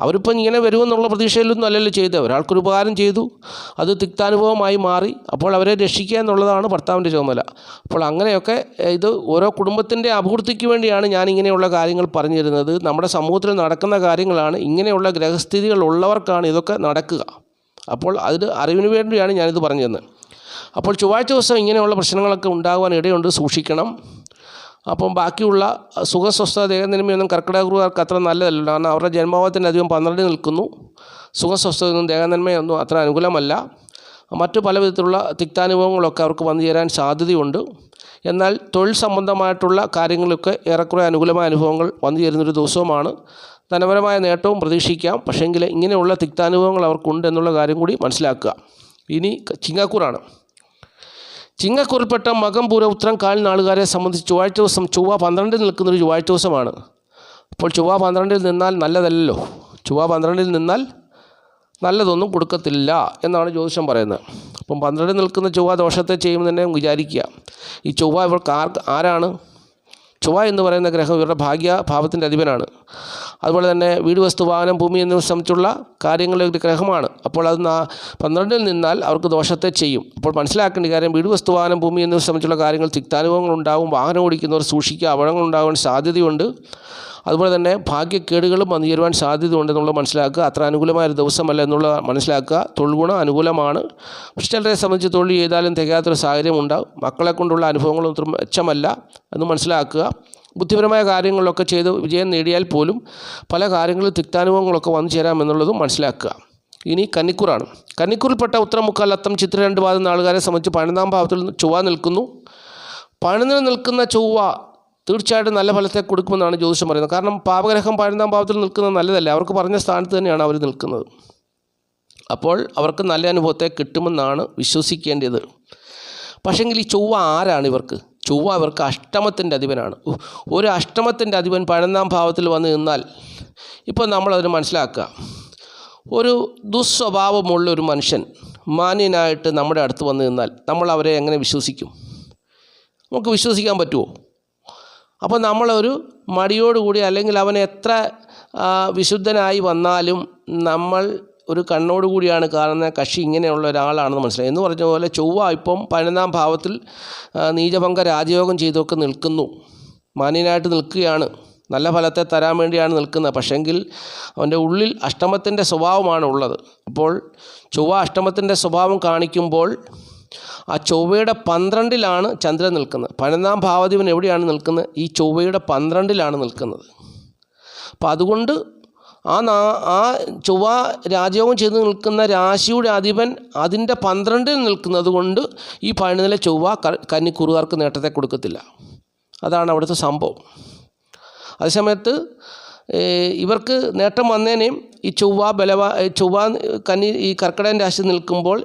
അവരിപ്പം ഇങ്ങനെ വരുമെന്നുള്ള പ്രതീക്ഷയിലൊന്നും അല്ലല്ലോ ചെയ്തത്. ഒരാൾക്കൊരു ഉപകാരം ചെയ്തു. അത് തിക്താനുഭവമായി മാറി. അപ്പോൾ അവരെ രക്ഷിക്കുക എന്നുള്ളതാണ് ഭർത്താവിന്റെ ചുമതല. അപ്പോൾ അങ്ങനെയൊക്കെ ഇത് ഓരോ കുടുംബത്തിന്റെ അഭിവൃദ്ധിക്ക് വേണ്ടിയാണ് ഞാൻ ഇങ്ങനെയുള്ള കാര്യങ്ങൾ പറഞ്ഞു തരുന്നത് നമ്മുടെ സമൂഹത്തിൽ നടക്കുന്ന കാര്യങ്ങളാണ് ഇങ്ങനെയുള്ള ഗ്രഹസ്ഥിതികൾ ഉള്ളവർക്കാണ് ഇതൊക്കെ നടക്കുക. അപ്പോൾ അതിന് അറിവിന് വേണ്ടിയാണ് ഞാനിത് പറഞ്ഞു തന്നത് അപ്പോൾ ചൊവ്വാഴ്ച ദിവസം ഇങ്ങനെയുള്ള പ്രശ്നങ്ങളൊക്കെ ഉണ്ടാകുവാൻ ഇടയുണ്ട് സൂക്ഷിക്കണം. അപ്പം ബാക്കിയുള്ള സുഖസ്വസ്ഥ ദേഹനിലമയൊന്നും കർക്കിടകർക്ക് അത്ര നല്ലതല്ല. കാരണം അവരുടെ ജന്മഭാവത്തിന്റെ അധികം പന്ത്രണ്ട് നിൽക്കുന്നു. സുഖസ്വസ്ഥതയൊന്നും ദേഹനന്മയൊന്നും അത്ര അനുകൂലമല്ല. മറ്റു പല വിധത്തിലുള്ള തിക്താനുഭവങ്ങളൊക്കെ അവർക്ക് വന്നു ചേരാൻ സാധ്യതയുണ്ട്. എന്നാൽ തൊഴിൽ സംബന്ധമായിട്ടുള്ള കാര്യങ്ങളൊക്കെ ഏറെക്കുറെ അനുകൂലമായ അനുഭവങ്ങൾ വന്നു ചേരുന്നൊരു ദിവസവുമാണ്. ധനപരമായ നേട്ടവും പ്രതീക്ഷിക്കാം. പക്ഷേങ്കിൽ ഇങ്ങനെയുള്ള തിക്താനുഭവങ്ങൾ അവർക്കുണ്ട് എന്നുള്ള കാര്യം കൂടി മനസ്സിലാക്കുക. ഇനി ചിങ്ങക്കൂറാണ്. ചിങ്ങക്കുറിൽപ്പെട്ട മകം പൂര ഉത്രം കാൽ നാളുകാരെ സംബന്ധിച്ച് ചൊവ്വാഴ്ച ദിവസം ചൊവ്വ പന്ത്രണ്ടിൽ നിൽക്കുന്നൊരു ചൊവ്വാഴ്ച ദിവസമാണ്. അപ്പോൾ ചൊവ്വ പന്ത്രണ്ടിൽ നിന്നാൽ നല്ലതല്ലല്ലോ. ചൊവ്വ പന്ത്രണ്ടിൽ നിന്നാൽ നല്ലതൊന്നും കൊടുക്കത്തില്ല എന്നാണ് ജ്യോതിഷം പറയുന്നത്. അപ്പം പന്ത്രണ്ടിൽ നിൽക്കുന്ന ചൊവ്വ ദോഷത്തെ ചെയ്യുമെന്ന് തന്നെ വിചാരിക്കുക. ഈ ചൊവ്വ ഇവർക്ക് ആർക്ക് ആരാണ്? ചൊവ്വ എന്ന് പറയുന്ന ഗ്രഹം ഇവരുടെ ഭാഗ്യ ഭാവത്തിന്റെ അധിപനാണ്. അതുപോലെ തന്നെ വീട് വസ്തു വാഹനം ഭൂമി എന്നിവ സംബന്ധിച്ചുള്ള കാര്യങ്ങളുടെ ഒരു ഗ്രഹമാണ്. അപ്പോൾ അത് പന്ത്രണ്ടിൽ നിന്നാൽ അവർക്ക് ദോഷത്തെ ചെയ്യും. അപ്പോൾ മനസ്സിലാക്കേണ്ട കാര്യം വീട് വസ്തു വാഹനം ഭൂമി എന്നിവ സംബന്ധിച്ചുള്ള കാര്യങ്ങൾ തിക്താനുഭവങ്ങൾ ഉണ്ടാവും. വാഹനം ഓടിക്കുന്നവർ സൂക്ഷിക്കുക അപകടങ്ങൾ ഉണ്ടാകാൻ സാധ്യതയുണ്ട്. അതുപോലെ തന്നെ ഭാഗ്യക്കേടുകളും വന്നു ചേരുവാൻ സാധ്യതയുണ്ടെന്നുള്ളത് മനസ്സിലാക്കുക. അത്ര അനുകൂലമായ ഒരു ദിവസമല്ല എന്നുള്ള മനസ്സിലാക്കുക. തൊഴിൽ ഗുണം അനുകൂലമാണ്. പക്ഷെ ചിലരെ സംബന്ധിച്ച് തൊഴിൽ ചെയ്താലും തികയാത്തൊരു സാഹചര്യം ഉണ്ടാകും മക്കളെ കൊണ്ടുള്ള അനുഭവങ്ങളും ഒത്തിരി മെച്ചമല്ല എന്ന് മനസ്സിലാക്കുക. ബുദ്ധിപരമായ കാര്യങ്ങളിലൊക്കെ ചെയ്ത് വിജയം നേടിയാൽ പോലും പല കാര്യങ്ങളും തിക്താനുഭവങ്ങളൊക്കെ വന്നു ചേരാമെന്നുള്ളതും മനസ്സിലാക്കുക. ഇനി കന്നിക്കൂറാണ്. കന്നിക്കൂറിൽപ്പെട്ട ഉത്തരമുക്കാൽ അത്തം ചിത്ര രണ്ട് പാദം നാളുകാരെ സംബന്ധിച്ച് പതിനൊന്നാം ഭാവത്തിൽ ചൊവ്വ നിൽക്കുന്നു. പണിനിൽ നിൽക്കുന്ന ചൊവ്വ തീർച്ചയായിട്ടും നല്ല ഫലത്തെ കൊടുക്കുമെന്നാണ് ജ്യോതിഷം പറയുന്നത്. കാരണം പാപഗ്രഹം പതിനൊന്നാം ഭാവത്തിൽ നിൽക്കുന്നത് നല്ലതല്ല? അവർക്ക് പറഞ്ഞ സ്ഥാനത്ത് തന്നെയാണ് അവർ നിൽക്കുന്നത്. അപ്പോൾ അവർക്ക് നല്ല അനുഭവത്തെ കിട്ടുമെന്നാണ് വിശ്വസിക്കേണ്ടത്. പക്ഷേങ്കിൽ ഈ ചൊവ്വ ആരാണ് ഇവർക്ക്? ചൊവ്വ ഇവർക്ക് അഷ്ടമത്തിന്റെ അധിപനാണ്. ഒരു അഷ്ടമത്തിന്റെ അധിപൻ പതിനൊന്നാം ഭാവത്തിൽ വന്ന് നിന്നാൽ ഇപ്പോൾ നമ്മളതിന് മനസ്സിലാക്കുക. ഒരു ദുസ്വഭാവമുള്ള ഒരു മനുഷ്യൻ മാന്യനായിട്ട് നമ്മുടെ അടുത്ത് വന്ന് നിന്നാൽ നമ്മൾ അവരെ എങ്ങനെ വിശ്വസിക്കും? നമുക്ക് വിശ്വസിക്കാൻ പറ്റുമോ? അപ്പോൾ നമ്മളൊരു മടിയോടുകൂടി അല്ലെങ്കിൽ അവൻ എത്ര വിശുദ്ധനായി വന്നാലും നമ്മൾ ഒരു കണ്ണോടുകൂടിയാണ് കാണുന്ന കക്ഷി ഇങ്ങനെയുള്ള ഒരാളാണെന്ന് മനസ്സിലായി. എന്ന് പറഞ്ഞ പോലെ ചൊവ്വ ഇപ്പം പതിനൊന്നാം ഭാവത്തിൽ നീചഭംഗ രാജയോഗം ചെയ്തൊക്കെ നിൽക്കുന്നു. മാന്യനായിട്ട് നിൽക്കുകയാണ്. നല്ല ഫലത്തെ തരാൻ വേണ്ടിയാണ് നിൽക്കുന്നത്. പക്ഷെങ്കിൽ അവന്റെ ഉള്ളിൽ അഷ്ടമത്തിന്റെ സ്വഭാവമാണ് ഉള്ളത് അപ്പോൾ ചൊവ്വ അഷ്ടമത്തിന്റെ സ്വഭാവം കാണിക്കുമ്പോൾ ആ ചൊവ്വയുടെ പന്ത്രണ്ടിലാണ് ചന്ദ്രൻ നിൽക്കുന്നത്. പതിനൊന്നാം ഭാവതിവൻ എവിടെയാണ് നിൽക്കുന്നത്? ഈ ചൊവ്വയുടെ പന്ത്രണ്ടിലാണ് നിൽക്കുന്നത്. അപ്പം അതുകൊണ്ട് ആ നാ ആ ചൊവ്വ രാജയോഗം ചെയ്ത് നിൽക്കുന്ന രാശിയുടെ അധിപൻ അതിന്റെ പന്ത്രണ്ടിൽ നിൽക്കുന്നത് കൊണ്ട് ഈ പതിനൊന്നിലെ ചൊവ്വ കന്നി കന്നിക്കുറുകാർക്ക് നേട്ടത്തെ കൊടുക്കത്തില്ല. അതാണ് അവിടുത്തെ സംഭവം. അതേസമയത്ത് ഇവർക്ക് നേട്ടം വന്നേനെയും ഈ ചൊവ്വ ബലവ ചൊവ്വ കന്നി ഈ കർക്കിടകൻ രാശി നിൽക്കുമ്പോൾ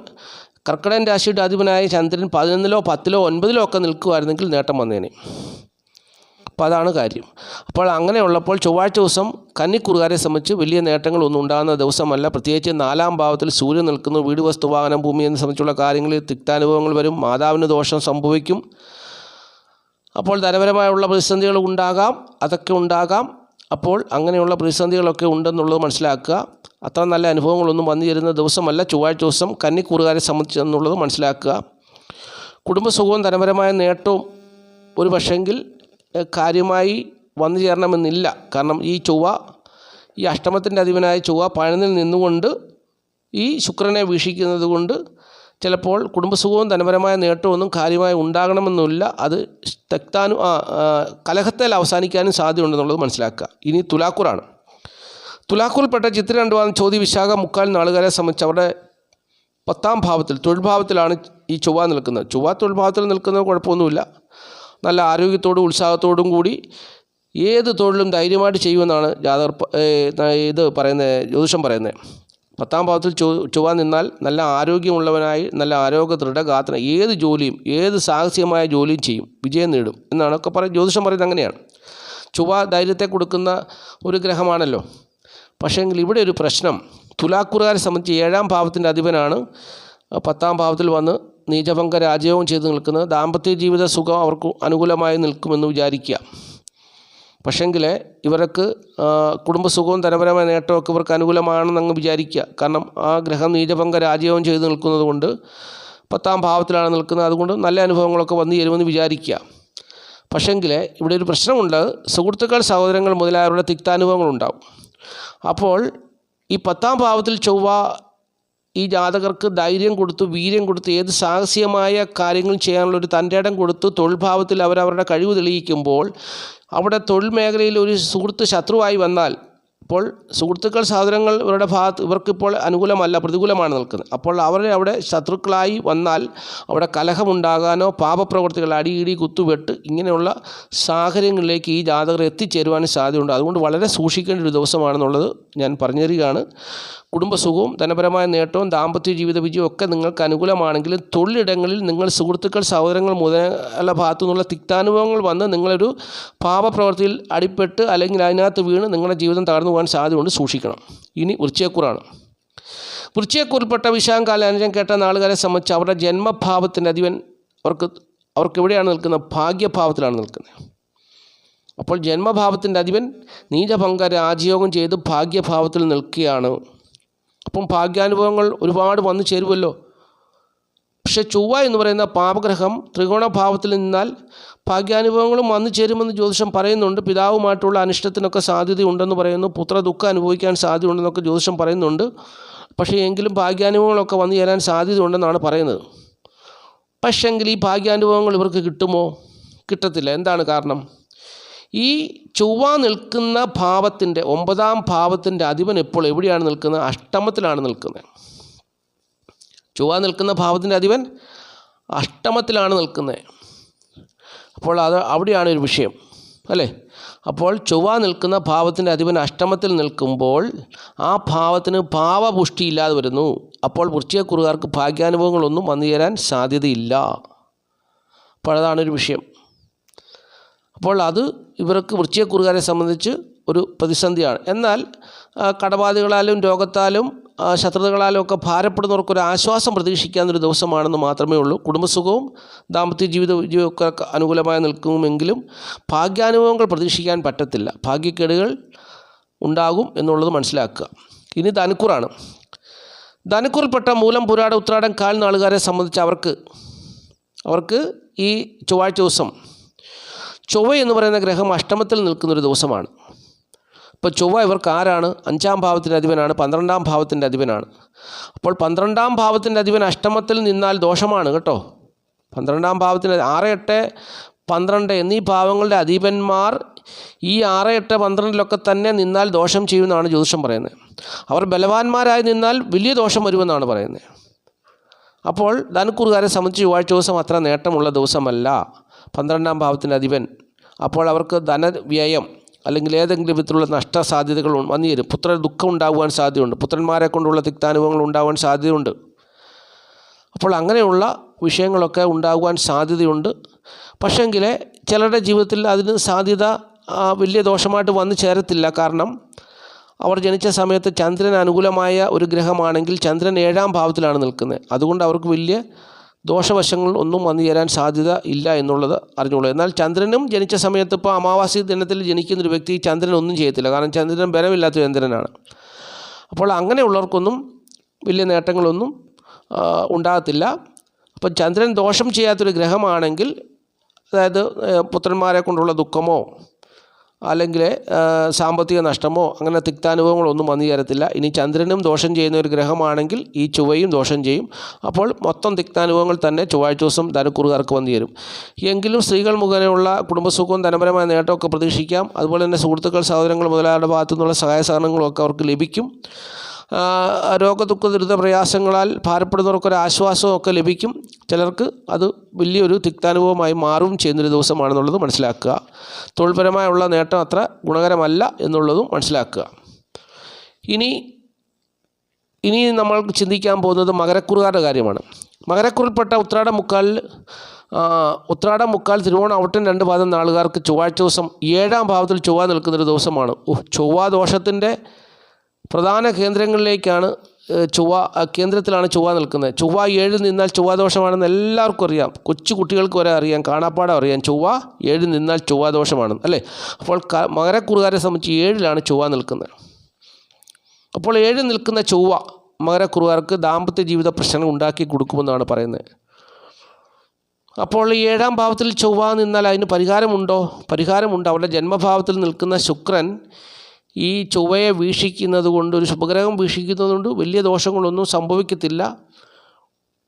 കർക്കിടകൻ രാശിയുടെ അധിപനായ ചന്ദ്രൻ പതിനൊന്നിലോ പത്തിലോ ഒൻപതിലോ ഒക്കെ നിൽക്കുമായിരുന്നെങ്കിൽ നേട്ടം വന്നേനെ. അപ്പോൾ അതാണ് കാര്യം. അപ്പോൾ അങ്ങനെയുള്ളപ്പോൾ ചൊവ്വാഴ്ച ദിവസം കന്നിക്കുറുകാരെ സംബന്ധിച്ച് വലിയ നേട്ടങ്ങളൊന്നും ഉണ്ടാകുന്ന ദിവസമല്ല. പ്രത്യേകിച്ച് നാലാം ഭാവത്തിൽ സൂര്യൻ നിൽക്കുന്നു. വീട് വസ്തു വാഹനം ഭൂമി എന്നെ സംബന്ധിച്ചുള്ള കാര്യങ്ങളിൽ തിക്താനുഭവങ്ങൾ വരും. മാതാവിന് ദോഷം സംഭവിക്കും. അപ്പോൾ ധനപരമായുള്ള പ്രതിസന്ധികൾ ഉണ്ടാകാം. അതൊക്കെ ഉണ്ടാകാം. അപ്പോൾ അങ്ങനെയുള്ള പ്രതിസന്ധികളൊക്കെ ഉണ്ടെന്നുള്ളത് മനസ്സിലാക്കുക. അത്ര നല്ല അനുഭവങ്ങളൊന്നും വന്നു ചേരുന്ന ദിവസമല്ല. ചൊവ്വാഴ്ച ദിവസം കന്നിക്കൂറുകാരെ സംബന്ധിച്ചെന്നുള്ളത് മനസ്സിലാക്കുക. കുടുംബസുഖവും ധനപരമായ നേട്ടവും ഒരു പക്ഷെങ്കിൽ കാര്യമായി വന്നു ചേരണമെന്നില്ല. കാരണം ഈ ചൊവ്വ ഈ അഷ്ടമത്തിന്റെ അധിപനായ ചൊവ്വ പഴനിൽ നിന്നുകൊണ്ട് ഈ ശുക്രനെ വീക്ഷിക്കുന്നത് കൊണ്ട് ചിലപ്പോൾ കുടുംബസുഖവും ധനപരമായ നേട്ടമൊന്നും കാര്യമായി ഉണ്ടാകണമെന്നില്ല. അത് തെക്താനും കലഹത്തിൽ അവസാനിക്കാനും സാധ്യതയുണ്ടെന്നുള്ളത് മനസ്സിലാക്കുക. ഇനി തുലാക്കൂറാണ്. തുലാക്കൂറിൽപ്പെട്ട ചിത്ര രണ്ടുവാദം ചോദ്യ വിശാഖ മുക്കാൽ നാളുകാരെ സംബന്ധിച്ച് അവരുടെ പത്താം ഭാവത്തിൽ തൊഴിൽഭാവത്തിലാണ് ഈ ചൊവ്വ നിൽക്കുന്നത്. ചൊവ്വ തൊഴിൽഭാവത്തിൽ നിൽക്കുന്നത് കുഴപ്പമൊന്നുമില്ല. നല്ല ആരോഗ്യത്തോടും ഉത്സാഹത്തോടും കൂടി ഏത് തൊഴിലും ധൈര്യമായിട്ട് ചെയ്യുമെന്നാണ് ജാതകർ ഇത് പറയുന്നത് ജ്യോതിഷം പറയുന്നത്. പത്താം ഭാവത്തിൽ ചൊവ്വ നിന്നാൽ നല്ല ആരോഗ്യമുള്ളവനായി നല്ല ആരോഗ്യ ദൃഢഗാത്ര ഏത് ജോലിയും ഏത് സാഹസികമായ ജോലിയും ചെയ്യും വിജയം നേടും എന്നാണ് ഒക്കെ പറയും ജ്യോതിഷം പറയുന്നത് അങ്ങനെയാണ്. ചൊവ്വ ധൈര്യത്തെ കൊടുക്കുന്ന ഒരു ഗ്രഹമാണല്ലോ. പക്ഷേങ്കിൽ ഇവിടെ ഒരു പ്രശ്നം. തുലാക്കുറുകാരെ സംബന്ധിച്ച് ഏഴാം ഭാവത്തിന്റെ അധിപനാണ്. പത്താം ഭാവത്തിൽ വന്ന് നീചഭംഗ രാജയോഗം ചെയ്ത് നിൽക്കുന്നത്. ദാമ്പത്യ ജീവിത സുഖം അവർക്ക് അനുകൂലമായി നിൽക്കുമെന്ന് വിചാരിക്കുക. പക്ഷെങ്കിൽ ഇവർക്ക് കുടുംബസുഖവും ധനപരമായ നേട്ടമൊക്കെ ഇവർക്ക് അനുകൂലമാണെന്ന് അങ്ങ് വിചാരിക്കുക. കാരണം ആ ഗ്രഹം നീചഭംഗ രാജയോഗം ചെയ്ത് നിൽക്കുന്നത് കൊണ്ട് പത്താം ഭാവത്തിലാണ് നിൽക്കുന്നത്. അതുകൊണ്ട് നല്ല അനുഭവങ്ങളൊക്കെ വന്നു ചേരുമെന്ന് വിചാരിക്കുക. പക്ഷെങ്കിൽ ഇവിടെ ഒരു പ്രശ്നമുണ്ട്. സുഹൃത്തുക്കൾ സഹോദരങ്ങൾ മുതലായവരുടെ തിക്താനുഭവങ്ങളുണ്ടാവും. അപ്പോൾ ഈ പത്താം ഭാവത്തിൽ ചൊവ്വ ഈ ജാതകർക്ക് ധൈര്യം കൊടുത്തു വീര്യം കൊടുത്ത് ഏത് സാഹസികമായ കാര്യങ്ങൾ ചെയ്യാനുള്ള ഒരു തന്റെ ഇടം കൊടുത്ത് തൊഴിൽ ഭാവത്തിൽ അവരവരുടെ കഴിവ് തെളിയിക്കുമ്പോൾ അവിടെ തൊഴിൽ മേഖലയിൽ ഒരു സുഹൃത്ത് ശത്രുവായി വന്നാൽ അപ്പോൾ സുഹൃത്തുക്കൾ സഹോദരങ്ങൾ ഇവരുടെ ഭാഗത്ത് ഇവർക്കിപ്പോൾ അനുകൂലമല്ല പ്രതികൂലമാണ് നിൽക്കുന്നത്. അപ്പോൾ അവരെ അവിടെ ശത്രുക്കളായി വന്നാൽ അവിടെ കലഹമുണ്ടാകാനോ പാപപ്രവർത്തികൾ അടിയിടി കുത്തുവെട്ട് ഇങ്ങനെയുള്ള സാഹചര്യങ്ങളിലേക്ക് ഈ ജാതകർ എത്തിച്ചേരുവാനും സാധ്യതയുണ്ട്. അതുകൊണ്ട് വളരെ സൂക്ഷിക്കേണ്ട ഒരു ദിവസമാണെന്നുള്ളത് ഞാൻ പറഞ്ഞു തരികയാണ് കുടുംബസുഖവും ധനപരമായ നേട്ടവും ദാമ്പത്യ ജീവിത വിജയവും ഒക്കെ നിങ്ങൾക്ക് അനുകൂലമാണെങ്കിലും തൊഴിലിടങ്ങളിൽ നിങ്ങൾ സുഹൃത്തുക്കൾ സഹോദരങ്ങൾ മുതല ഭാഗത്തു നിന്നുള്ള തിക്താനുഭവങ്ങൾ വന്ന് നിങ്ങളൊരു പാപപ്രവൃത്തിയിൽ അടിപ്പെട്ട് അല്ലെങ്കിൽ അതിനകത്ത് വീണ് നിങ്ങളുടെ ജീവിതം തകർന്നു പോകാൻ സാധ്യതയുണ്ട് സൂക്ഷിക്കണം. ഇനി വൃച്ചയക്കുറാണ് വൃച്ചയക്കുറിൽപ്പെട്ട വിശാം കാലാനുജം കേട്ട നാളുകാരെ സംബന്ധിച്ച് അവരുടെ ജന്മഭാവത്തിന്റെ അധിപൻ അവർക്ക് അവർക്ക് എവിടെയാണ് നിൽക്കുന്നത്? ഭാഗ്യഭാവത്തിലാണ് നിൽക്കുന്നത്. അപ്പോൾ ജന്മഭാവത്തിന്റെ അധിപൻ നീചഭംഗ രാജയോഗം ചെയ്ത് ഭാഗ്യഭാവത്തിൽ നിൽക്കുകയാണ്. അപ്പം ഭാഗ്യാനുഭവങ്ങൾ ഒരുപാട് വന്നു ചേരുമല്ലോ പക്ഷേ ചൊവ്വ എന്ന് പറയുന്ന പാപഗ്രഹം ത്രികോണഭാവത്തിൽ നിന്നാൽ ഭാഗ്യാനുഭവങ്ങളും വന്നു ചേരുമെന്ന് ജ്യോതിഷം പറയുന്നുണ്ട്. പിതാവുമായിട്ടുള്ള അനിഷ്ടത്തിനൊക്കെ സാധ്യതയുണ്ടെന്ന് പറയുന്നു. പുത്ര ദുഃഖം അനുഭവിക്കാൻ സാധ്യതയുണ്ടെന്നൊക്കെ ജ്യോതിഷം പറയുന്നുണ്ട്. പക്ഷേ എങ്കിലും ഭാഗ്യാനുഭവങ്ങളൊക്കെ വന്നു ചേരാൻ സാധ്യതയുണ്ടെന്നാണ് പറയുന്നത്. പക്ഷെങ്കിൽ ഈ ഭാഗ്യാനുഭവങ്ങൾ ഇവർക്ക് കിട്ടുമോ? കിട്ടത്തില്ല. എന്താണ് കാരണം? ഈ ചൊവ്വ നിൽക്കുന്ന ഭാവത്തിന്റെ ഒമ്പതാം ഭാവത്തിന്റെ അധിപൻ ഇപ്പോൾ എവിടെയാണ് നിൽക്കുന്നത്? അഷ്ടമത്തിലാണ് നിൽക്കുന്നത്. ചൊവ്വ നിൽക്കുന്ന ഭാവത്തിന്റെ അധിപൻ അഷ്ടമത്തിലാണ് നിൽക്കുന്നത്. അപ്പോൾ അത് അവിടെയാണ് ഒരു വിഷയം അല്ലേ? അപ്പോൾ ചൊവ്വ നിൽക്കുന്ന ഭാവത്തിന്റെ അധിപൻ അഷ്ടമത്തിൽ നിൽക്കുമ്പോൾ ആ ഭാവത്തിന് ഭാവപുഷ്ടി ഇല്ലാതെ വരുന്നു. അപ്പോൾ വൃശ്ചികക്കുറുകാർക്ക് ഭാഗ്യാനുഭവങ്ങളൊന്നും വന്നു ചേരാൻ സാധ്യതയില്ല. അപ്പോൾ അതാണൊരു വിഷയം. അപ്പോൾ അത് ഇവർക്ക് വൃശ്ചികക്കുറുകാരെ സംബന്ധിച്ച് ഒരു പ്രതിസന്ധിയാണ്. എന്നാൽ കടബാധകളാലും രോഗത്താലും ആ, ശത്രുതകളാലും ഒക്കെ ഭാരപ്പെടുന്നവർക്ക് ഒരു ആശ്വാസം പ്രതീക്ഷിക്കാവുന്നൊരു ദിവസമാണെന്ന് മാത്രമേ ഉള്ളൂ. കുടുംബസുഖവും ദാമ്പത്യ ജീവിത ജീവിതമൊക്കെ അനുകൂലമായി നിൽക്കുമെങ്കിലും ഭാഗ്യാനുഭവങ്ങൾ പ്രതീക്ഷിക്കാൻ പറ്റത്തില്ല. ഭാഗ്യക്കേടുകൾ ഉണ്ടാകും എന്നുള്ളത് മനസ്സിലാക്കുക. ഇനി ധനുക്കൂറാണ്. ധനുക്കൂറിൽപ്പെട്ട മൂലം പുരാട ഉത്രാടം കാൽ നാളുകാരെ സംബന്ധിച്ച് അവർക്ക് അവർക്ക് ഈ ചൊവ്വാഴ്ച ദിവസം ചൊവ്വ എന്ന് പറയുന്ന ഗ്രഹം അഷ്ടമത്തിൽ നിൽക്കുന്നൊരു ദിവസമാണ്. ഇപ്പോൾ ചൊവ്വ ഇവർക്ക് ആരാണ്? അഞ്ചാം ഭാവത്തിന്റെ അധിപനാണ് പന്ത്രണ്ടാം ഭാവത്തിന്റെ അധിപനാണ്. അപ്പോൾ പന്ത്രണ്ടാം ഭാവത്തിന്റെ അധിപൻ അഷ്ടമത്തിൽ നിന്നാൽ ദോഷമാണ് കേട്ടോ. പന്ത്രണ്ടാം ഭാവത്തിന്റെ ആറ് എട്ട് പന്ത്രണ്ട് എന്നീ ഭാവങ്ങളുടെ അധിപന്മാർ ഈ ആറ് എട്ട് പന്ത്രണ്ടിലൊക്കെ തന്നെ നിന്നാൽ ദോഷം ചെയ്യുമെന്നാണ് ജ്യോതിഷം പറയുന്നത്. അവർ ബലവാന്മാരായി നിന്നാൽ വലിയ ദോഷം വരുമെന്നാണ് പറയുന്നത്. അപ്പോൾ ധനുക്കുറുകാരെ സംബന്ധിച്ച് ചൊവ്വാഴ്ച ദിവസം അത്ര നേട്ടമുള്ള ദിവസമല്ല പന്ത്രണ്ടാം ഭാവത്തിന്റെ അധിപൻ. അപ്പോൾ അവർക്ക് ധനവ്യയം അല്ലെങ്കിൽ ഏതെങ്കിലും വിധത്തിലുള്ള നഷ്ടസാധ്യതകൾ വന്നു തരും പുത്ര ദുഃഖം ഉണ്ടാകുവാൻ സാധ്യതയുണ്ട്. പുത്രന്മാരെ കൊണ്ടുള്ള തിക്താനുഭവങ്ങൾ ഉണ്ടാകുവാൻ സാധ്യതയുണ്ട്. അപ്പോൾ അങ്ങനെയുള്ള വിഷയങ്ങളൊക്കെ ഉണ്ടാകുവാൻ സാധ്യതയുണ്ട്. പക്ഷേങ്കിൽ ചിലരുടെ ജീവിതത്തിൽ അതിന് സാധ്യത വലിയ ദോഷമായിട്ട് വന്നു ചേരത്തില്ല. കാരണം അവർ ജനിച്ച സമയത്ത് ചന്ദ്രൻ അനുകൂലമായ ഒരു ഗ്രഹമാണെങ്കിൽ ചന്ദ്രൻ ഏഴാം ഭാവത്തിലാണ് നിൽക്കുന്നത്. അതുകൊണ്ട് അവർക്ക് വലിയ ദോഷവശങ്ങൾ ഒന്നും വന്നു ചേരാൻ സാധ്യത ഇല്ല എന്നുള്ളത് അറിഞ്ഞോളൂ എന്നാൽ ചന്ദ്രനും ജനിച്ച സമയത്ത് ഇപ്പോൾ അമാവാസി ദിനത്തിൽ ജനിക്കുന്നൊരു വ്യക്തി ചന്ദ്രൻ ഒന്നും ചെയ്യത്തില്ല. കാരണം ചന്ദ്രൻ ബലമില്ലാത്ത ചന്ദ്രനാണ്. അപ്പോൾ അങ്ങനെയുള്ളവർക്കൊന്നും വലിയ നേട്ടങ്ങളൊന്നും ഉണ്ടാകത്തില്ല. അപ്പം ചന്ദ്രൻ ദോഷം ചെയ്യാത്തൊരു ഗ്രഹമാണെങ്കിൽ അതായത് പുത്രന്മാരെ കൊണ്ടുള്ള ദുഃഖമോ അല്ലെങ്കിൽ സാമ്പത്തിക നഷ്ടമോ അങ്ങനെ തിക്താനുഭവങ്ങളൊന്നും വന്നു ചേരത്തില്ല. ഇനി ചന്ദ്രനും ദോഷം ചെയ്യുന്ന ഒരു ഗ്രഹമാണെങ്കിൽ ഈ ചുവയും ദോഷം ചെയ്യും. അപ്പോൾ മൊത്തം തിക്താനുഭവങ്ങൾ തന്നെ ചൊവ്വാഴ്ച ദിവസം ധനക്കുറുകാർക്ക് വന്നു ചേരും. എങ്കിലും സ്ത്രീകൾ മുഖേനയുള്ള കുടുംബസുഖവും ധനപരമായ നേട്ടമൊക്കെ പ്രതീക്ഷിക്കാം. അതുപോലെ തന്നെ സുഹൃത്തുക്കൾ സഹോദരങ്ങൾ മുതലായ ഭാഗത്തു നിന്നുള്ള സഹായ സഹകരണങ്ങളൊക്കെ അവർക്ക് ലഭിക്കും. രോഗദുഃഖ ദുരിത പ്രയാസങ്ങളാൽ ഭാരപ്പെടുന്നവർക്കൊരു ആശ്വാസമൊക്കെ ലഭിക്കും. ചിലർക്ക് അത് വലിയൊരു തിക്താനുഭവമായി മാറും ചെയ്യുന്നൊരു ദിവസമാണെന്നുള്ളത് മനസ്സിലാക്കുക. തൊഴിൽപരമായുള്ള നേട്ടം അത്ര ഗുണകരമല്ല എന്നുള്ളതും മനസ്സിലാക്കുക. ഇനി ഇനി നമ്മൾ ചിന്തിക്കാൻ പോകുന്നത് മകരക്കുറുകാരുടെ കാര്യമാണ്. മകരക്കുറിൽപ്പെട്ട ഉത്രാടം മുക്കാലിൽ ഉത്രാടം മുക്കാൽ തിരുവോണം ഔട്ടൻ രണ്ട് ഭാഗം നാളുകാർക്ക് ചൊവ്വാഴ്ച ദിവസം ഏഴാം ഭാവത്തിൽ ചൊവ്വ നിൽക്കുന്നൊരു ദിവസമാണ്. ചൊവ്വ ദോഷത്തിന്റെ പ്രധാന കേന്ദ്രങ്ങളിലേക്കാണ് ചൊവ്വ കേന്ദ്രത്തിലാണ് ചൊവ്വ നിൽക്കുന്നത്. ചൊവ്വ ഏഴ് നിന്നാൽ ചൊവ്വ ദോഷമാണെന്ന് എല്ലാവർക്കും അറിയാം. കൊച്ചു കുട്ടികൾക്ക് വരെ അറിയാം കാണാപ്പാടം അറിയാം. ചൊവ്വ ഏഴ് നിന്നാൽ ചൊവ്വ ദോഷമാണ് അല്ലേ? അപ്പോൾ മകരക്കുറുകാരെ സംബന്ധിച്ച് ഏഴിലാണ് ചൊവ്വ നിൽക്കുന്നത്. അപ്പോൾ ഏഴ് നിൽക്കുന്ന ചൊവ്വ മകരക്കുറുകാർക്ക് ദാമ്പത്യ ജീവിത പ്രശ്നങ്ങൾ ഉണ്ടാക്കി കൊടുക്കുമെന്നാണ് പറയുന്നത്. അപ്പോൾ ഈ ഏഴാം ഭാവത്തിൽ ചൊവ്വ നിന്നാൽ അതിന് പരിഹാരമുണ്ടോ? പരിഹാരമുണ്ട്. അവരുടെ ജന്മഭാവത്തിൽ നിൽക്കുന്ന ശുക്രൻ ഈ ചൊവ്വയെ വീക്ഷിക്കുന്നത് കൊണ്ട് ഒരു ശുഭഗ്രഹം വീക്ഷിക്കുന്നത് കൊണ്ട് വലിയ ദോഷങ്ങളൊന്നും സംഭവിക്കത്തില്ല.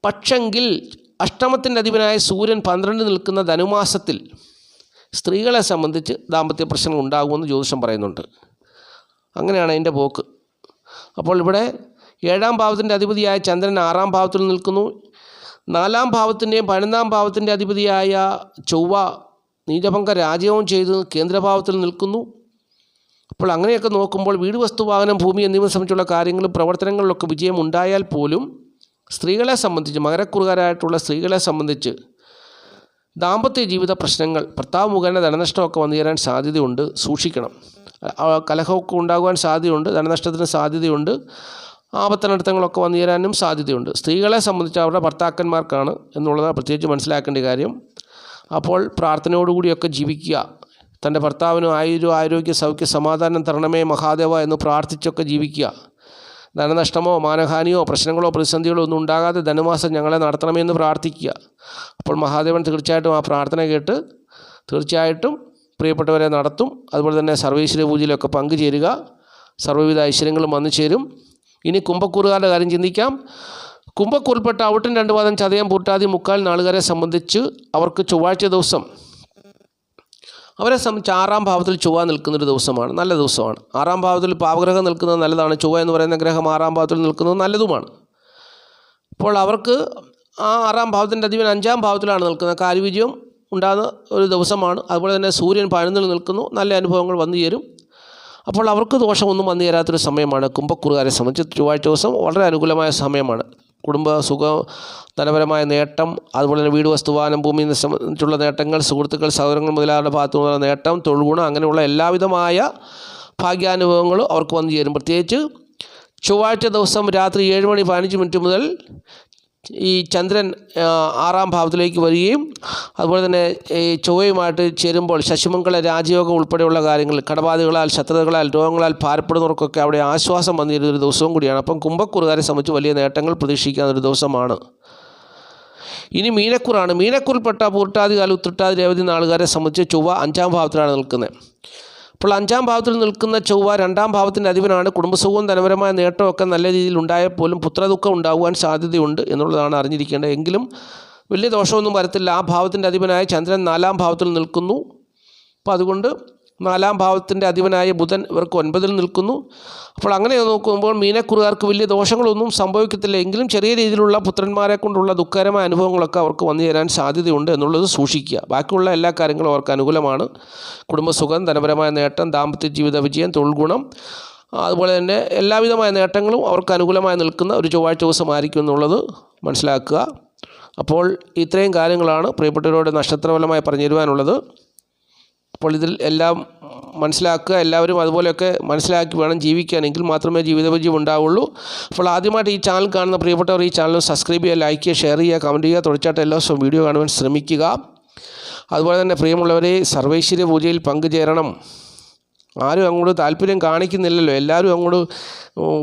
പക്ഷെങ്കിൽ അഷ്ടമത്തിന്റെ അധിപനായ സൂര്യൻ പന്ത്രണ്ട് നിൽക്കുന്ന ധനുമാസത്തിൽ സ്ത്രീകളെ സംബന്ധിച്ച് ദാമ്പത്യ പ്രശ്നങ്ങൾ ഉണ്ടാകുമെന്ന് ജ്യോതിഷം പറയുന്നുണ്ട്. അങ്ങനെയാണ് അതിന്റെ പോക്ക്. അപ്പോൾ ഇവിടെ ഏഴാം ഭാവത്തിന്റെ അധിപതിയായ ചന്ദ്രൻ ആറാം ഭാവത്തിൽ നിൽക്കുന്നു. നാലാം ഭാവത്തിന്റെയും പതിനൊന്നാം ഭാവത്തിന്റെ അധിപതിയായ ചൊവ്വ നീചഭംഗ രാജ്യവും ചെയ്ത് കേന്ദ്രഭാവത്തിൽ നിൽക്കുന്നു. അപ്പോൾ അങ്ങനെയൊക്കെ നോക്കുമ്പോൾ വീട് വസ്തു വാഹനം ഭൂമി എന്നിവ സംബന്ധിച്ചുള്ള കാര്യങ്ങളും പ്രവർത്തനങ്ങളിലൊക്കെ വിജയം ഉണ്ടായാൽ പോലും സ്ത്രീകളെ സംബന്ധിച്ച് മകരക്കുറുകാരായിട്ടുള്ള സ്ത്രീകളെ സംബന്ധിച്ച് ദാമ്പത്യ ജീവിത പ്രശ്നങ്ങൾ ഭർത്താവ് മുഖേന ധനനഷ്ടമൊക്കെ വന്നു ചേരാൻ സാധ്യതയുണ്ട് സൂക്ഷിക്കണം. കലഹമൊക്കെ ഉണ്ടാകുവാൻ സാധ്യതയുണ്ട് ധനനഷ്ടത്തിന് സാധ്യതയുണ്ട് ആപത്തനർത്ഥങ്ങളൊക്കെ വന്നു ചേരാനും സാധ്യതയുണ്ട്. സ്ത്രീകളെ സംബന്ധിച്ച് അവരുടെ ഭർത്താക്കന്മാർക്കാണ് എന്നുള്ളത് പ്രത്യേകിച്ച് മനസ്സിലാക്കേണ്ട കാര്യം. അപ്പോൾ പ്രാർത്ഥനയോടുകൂടിയൊക്കെ ജീവിക്കുക തന്റെ ഭർത്താവിനും ആയുരു ആരോഗ്യ സൗഖ്യ സമാധാനം തരണമേ മഹാദേവ എന്ന് പ്രാർത്ഥിച്ചൊക്കെ ജീവിക്കുക. ധനനഷ്ടമോ മാനഹാനിയോ പ്രശ്നങ്ങളോ പ്രതിസന്ധികളോ ഒന്നും ഉണ്ടാകാതെ ധനുമാസം ഞങ്ങളെ നടത്തണമേ എന്ന് പ്രാർത്ഥിക്കുക. അപ്പോൾ മഹാദേവൻ തീർച്ചയായിട്ടും ആ പ്രാർത്ഥന കേട്ട് തീർച്ചയായിട്ടും പ്രിയപ്പെട്ടവരെ നടത്തും. അതുപോലെ തന്നെ സർവേശ്വര പൂജയിലൊക്കെ പങ്കുചേരുക. സർവവിധ ഐശ്വര്യങ്ങളും വന്നു ചേരും. ഇനി കുംഭക്കൂറുകാരുടെ കാര്യം ചിന്തിക്കാം. കുംഭക്കൂറിൽപ്പെട്ട ഔട്ടൻ രണ്ട് പാദം ചതയം പൂട്ടാതി മുക്കാൽ നാളുകാരെ സംബന്ധിച്ച് അവർക്ക് ചൊവ്വാഴ്ച ദിവസം അവരെ സംബന്ധിച്ച് ആറാം ഭാവത്തിൽ ചൊവ്വ നിൽക്കുന്നൊരു ദിവസമാണ് നല്ല ദിവസമാണ്. ആറാം ഭാവത്തിൽ പാവഗ്രഹം നിൽക്കുന്നത് നല്ലതാണ്. ചൊവ്വ എന്ന് പറയുന്ന ഗ്രഹം ആറാം ഭാവത്തിൽ നിൽക്കുന്നത് നല്ലതുമാണ്. അപ്പോൾ അവർക്ക് ആ ആറാം ഭാവത്തിന്റെ അധിപൻ അഞ്ചാം ഭാവത്തിലാണ് നിൽക്കുന്നത്. കാര്യവിജയം ഉണ്ടാകുന്ന ഒരു ദിവസമാണ്. അതുപോലെ തന്നെ സൂര്യൻ പതിനൊന്നിൽ നിൽക്കുന്നു. നല്ല അനുഭവങ്ങൾ വന്നു ചേരും. അപ്പോൾ അവർക്ക് ദോഷമൊന്നും വന്നു ചേരാത്തൊരു സമയമാണ് കുംഭക്കുറുകാരെ സംബന്ധിച്ച്. ചൊവ്വാഴ്ച ദിവസം വളരെ അനുകൂലമായ സമയമാണ്. കുടുംബ സുഖ ധനപരമായ നേട്ടം അതുപോലെ തന്നെ വീട് വസ്തുവാനം ഭൂമി സംബന്ധിച്ചുള്ള നേട്ടങ്ങൾ സുഹൃത്തുക്കൾ സഹോദരങ്ങൾ മുതലാളുടെ ഭാഗത്തു നിന്നുള്ള നേട്ടം തൊഴിൽഗുണം അങ്ങനെയുള്ള എല്ലാവിധമായ ഭാഗ്യാനുഭവങ്ങളും അവർക്ക് വന്നു ചേരും. പ്രത്യേകിച്ച് ചൊവ്വാഴ്ച ദിവസം രാത്രി ഏഴ് മണി പതിനഞ്ച് മിനിറ്റ് മുതൽ ഈ ചന്ദ്രൻ ആറാം ഭാവത്തിലേക്ക് വരികയും അതുപോലെ തന്നെ ഈ ചൊവ്വയുമായിട്ട് ചേരുമ്പോൾ ശശിമംഗള രാജയോഗം ഉൾപ്പെടെയുള്ള കാര്യങ്ങൾ കടബാധകളാൽ ശത്രുതകളാൽ രോഗങ്ങളാൽ ഭാരപ്പെടുന്നവർക്കൊക്കെ അവിടെ ആശ്വാസം വന്നിരുന്ന ഒരു ദിവസവും കൂടിയാണ്. അപ്പം കുംഭക്കുറുകാരെ സംബന്ധിച്ച് വലിയ നേട്ടങ്ങൾ പ്രതീക്ഷിക്കാവുന്ന ഒരു ദിവസമാണ്. ഇനി മീനക്കുറാണ്. മീനക്കുറിൽപ്പെട്ട പൂർട്ടാതി ഉത്രട്ടാതി രേവതി നാളുകാരെ സംബന്ധിച്ച് ചൊവ്വ അഞ്ചാം ഭാവത്തിലാണ് നിൽക്കുന്നത്. അപ്പോൾ അഞ്ചാം ഭാവത്തിൽ നിൽക്കുന്ന ചൊവ്വ രണ്ടാം ഭാവത്തിന്റെ അധിപനാണ്. കുടുംബസുഖവും ധനപരമായ നേട്ടമൊക്കെ നല്ല രീതിയിൽ ഉണ്ടായാൽ പോലും പുത്രദുഃഖം ഉണ്ടാകുവാൻ സാധ്യതയുണ്ട് എന്നുള്ളതാണ് അറിഞ്ഞിരിക്കേണ്ടത്. എങ്കിലും വലിയ ദോഷമൊന്നും വരത്തില്ല. ആ ഭാവത്തിന്റെ അധിപനായ ചന്ദ്രൻ നാലാം ഭാവത്തിൽ നിൽക്കുന്നു. അപ്പോൾ അതുകൊണ്ട് നാലാം ഭാവത്തിന്റെ അധിപനായ ബുധൻ ഇവർക്ക് ഒൻപതിൽ നിൽക്കുന്നു. അപ്പോൾ അങ്ങനെ നോക്കുമ്പോൾ മീനക്കുറുകാർക്ക് വലിയ ദോഷങ്ങളൊന്നും സംഭവിക്കത്തില്ല. എങ്കിലും ചെറിയ രീതിയിലുള്ള പുത്രന്മാരെ കൊണ്ടുള്ള ദുഃഖകരമായ അനുഭവങ്ങളൊക്കെ അവർക്ക് വന്നു ചേരാൻ സാധ്യതയുണ്ട് എന്നുള്ളത് സൂക്ഷിക്കുക. ബാക്കിയുള്ള എല്ലാ കാര്യങ്ങളും അവർക്ക് അനുകൂലമാണ്. കുടുംബസുഖം ധനപരമായ നേട്ടം ദാമ്പത്യ ജീവിത വിജയം തൊഴിൽ ഗുണം അതുപോലെ തന്നെ എല്ലാവിധമായ നേട്ടങ്ങളും അവർക്ക് അനുകൂലമായി നിൽക്കുന്ന ഒരു ചൊവ്വാഴ്ച ദിവസമായിരിക്കും എന്നുള്ളത് മനസ്സിലാക്കുക. അപ്പോൾ ഇത്രയും കാര്യങ്ങളാണ് പ്രിയപ്പെട്ടവരോട് നക്ഷത്രഫലമായി പറഞ്ഞു തരുവാനുള്ളത്. അപ്പോൾ ഇതിൽ എല്ലാം മനസ്സിലാക്കുക എല്ലാവരും അതുപോലെയൊക്കെ മനസ്സിലാക്കി വേണം ജീവിക്കാനെങ്കിൽ മാത്രമേ ജീവിത വിജയം ഉണ്ടാവുള്ളൂ. അപ്പോൾ ആദ്യമായിട്ട് ഈ ചാനൽ കാണുന്ന പ്രിയപ്പെട്ടവർ ഈ ചാനൽ സബ്സ്ക്രൈബ് ചെയ്യുക ലൈക്ക് ചെയ്യുക ഷെയർ ചെയ്യുക കമന്റ് ചെയ്യുക. തുടർച്ചയായിട്ട് എല്ലാ ദിവസവും വീഡിയോ കാണുവാൻ ശ്രമിക്കുക. അതുപോലെ തന്നെ പ്രിയമുള്ളവരെ സർവൈശ്വര്യ പൂജയിൽ പങ്കുചേരണം. ആരും അങ്ങോട്ട് താല്പര്യം കാണിക്കുന്നില്ലല്ലോ എല്ലാവരും അങ്ങോട്ട്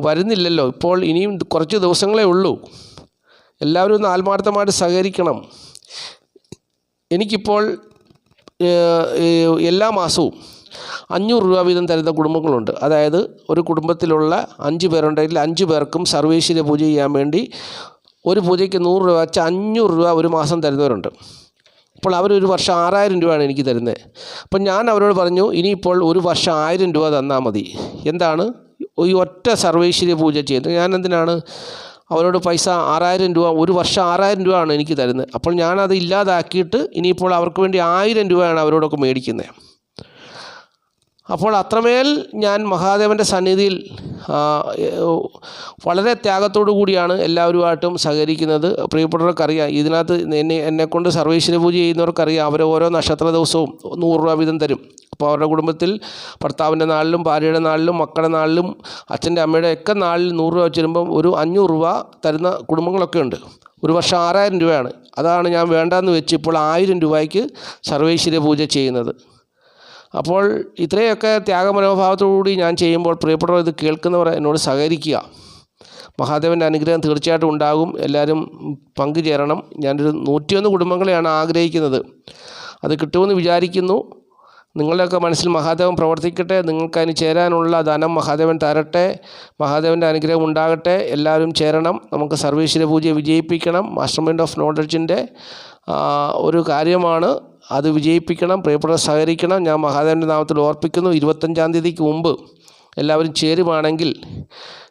വരുന്നില്ലല്ലോ. ഇപ്പോൾ ഇനിയും കുറച്ച് ദിവസങ്ങളേ ഉള്ളൂ. എല്ലാവരും ഒന്ന് ആത്മാർത്ഥമായിട്ട് സഹകരിക്കണം. എനിക്കിപ്പോൾ എല്ലാ മാസവും അഞ്ഞൂറ് രൂപ വീതം തരുന്ന കുടുംബങ്ങളുണ്ട്. അതായത് ഒരു കുടുംബത്തിലുള്ള അഞ്ച് പേരുണ്ടെങ്കിൽ അഞ്ച് പേർക്കും സർവേശ്വര്യ പൂജ ചെയ്യാൻ വേണ്ടി ഒരു പൂജയ്ക്ക് നൂറ് രൂപ വെച്ച് അഞ്ഞൂറ് രൂപ ഒരു മാസം തരുന്നവരുണ്ട്. അപ്പോൾ അവരൊരു വർഷം ആറായിരം രൂപയാണ് എനിക്ക് തരുന്നത്. അപ്പം ഞാൻ അവരോട് പറഞ്ഞു ഇനിയിപ്പോൾ ഒരു വർഷം ആയിരം രൂപ തന്നാൽ മതി. എന്താണ്? ഈ ഒറ്റ സർവേശ്വര്യ പൂജ ചെയ്യുന്നത് ഞാൻ എന്തിനാണ്? അവരോട് പൈസ ആറായിരം രൂപ ഒരു വർഷം ആറായിരം രൂപയാണ് എനിക്ക് തരുന്നത്. അപ്പോൾ ഞാനത് ഇല്ലാതാക്കിയിട്ട് ഇനിയിപ്പോൾ അവർക്ക് വേണ്ടി ആയിരം രൂപയാണ് അവരോടൊക്കെ മേടിക്കുന്നത്. അപ്പോൾ അത്രമേൽ ഞാൻ മഹാദേവന്റെ സന്നിധിയിൽ വളരെ ത്യാഗത്തോടു കൂടിയാണ് എല്ലാവരുമായിട്ടും സഹകരിക്കുന്നത്. പ്രിയപ്പെട്ടവർക്കറിയാം ഇതിനകത്ത് എന്നെ എന്നെക്കൊണ്ട് സർവേശ്വര പൂജ ചെയ്യുന്നവർക്കറിയാം അവർ ഓരോ നക്ഷത്ര ദിവസവും നൂറ് രൂപ വീതം തരും. അപ്പോൾ അവരുടെ കുടുംബത്തിൽ ഭർത്താവിന്റെ നാളിലും ഭാര്യയുടെ നാളിലും മക്കളുടെ നാളിലും അച്ഛന്റെ അമ്മയുടെ ഒക്കെ നാളിൽ നൂറ് രൂപ വെച്ച് ഒരു അഞ്ഞൂറ് രൂപ തരുന്ന കുടുംബങ്ങളൊക്കെ ഉണ്ട്. ഒരു വർഷം ആറായിരം രൂപയാണ്. അതാണ് ഞാൻ വേണ്ടാന്ന് വെച്ച് ഇപ്പോൾ ആയിരം രൂപയ്ക്ക് സർവേശ്വര പൂജ ചെയ്യുന്നത്. അപ്പോൾ ഇത്രയൊക്കെ ത്യാഗമനോഭാവത്തോടുകൂടി ഞാൻ ചെയ്യുമ്പോൾ പ്രിയപ്പെട്ടവർ ഇത് കേൾക്കുന്നവർ എന്നോട് സഹകരിക്കുക. മഹാദേവന്റെ അനുഗ്രഹം തീർച്ചയായിട്ടും ഉണ്ടാകും. എല്ലാവരും പങ്കുചേരണം. ഞാനൊരു നൂറ്റിയൊന്ന് കുടുംബങ്ങളെയാണ് ആഗ്രഹിക്കുന്നത്. അത് കിട്ടുമെന്ന് വിചാരിക്കുന്നു. നിങ്ങളുടെയൊക്കെ മനസ്സിൽ മഹാദേവൻ പ്രവർത്തിക്കട്ടെ. നിങ്ങൾക്ക് അതിന് ചേരാനുള്ള ധനം മഹാദേവൻ തരട്ടെ. മഹാദേവന്റെ അനുഗ്രഹം ഉണ്ടാകട്ടെ. എല്ലാവരും ചേരണം. നമുക്ക് സർവീശ്വര പൂജ വിജയിപ്പിക്കണം. മാസ്റ്റർ മൈൻഡ് ഓഫ് നോളജിന്റെ ഒരു കാര്യമാണ്. അത് വിജയിപ്പിക്കണം പ്രിയപ്പെട്ടവർ സഹകരിക്കണം. ഞാൻ മഹാദേവന്റെ നാമത്തിൽ ഓർപ്പിക്കുന്നു. ഇരുപത്തഞ്ചാം തീയതിക്ക് മുമ്പ് എല്ലാവരും ചേരുവാണെങ്കിൽ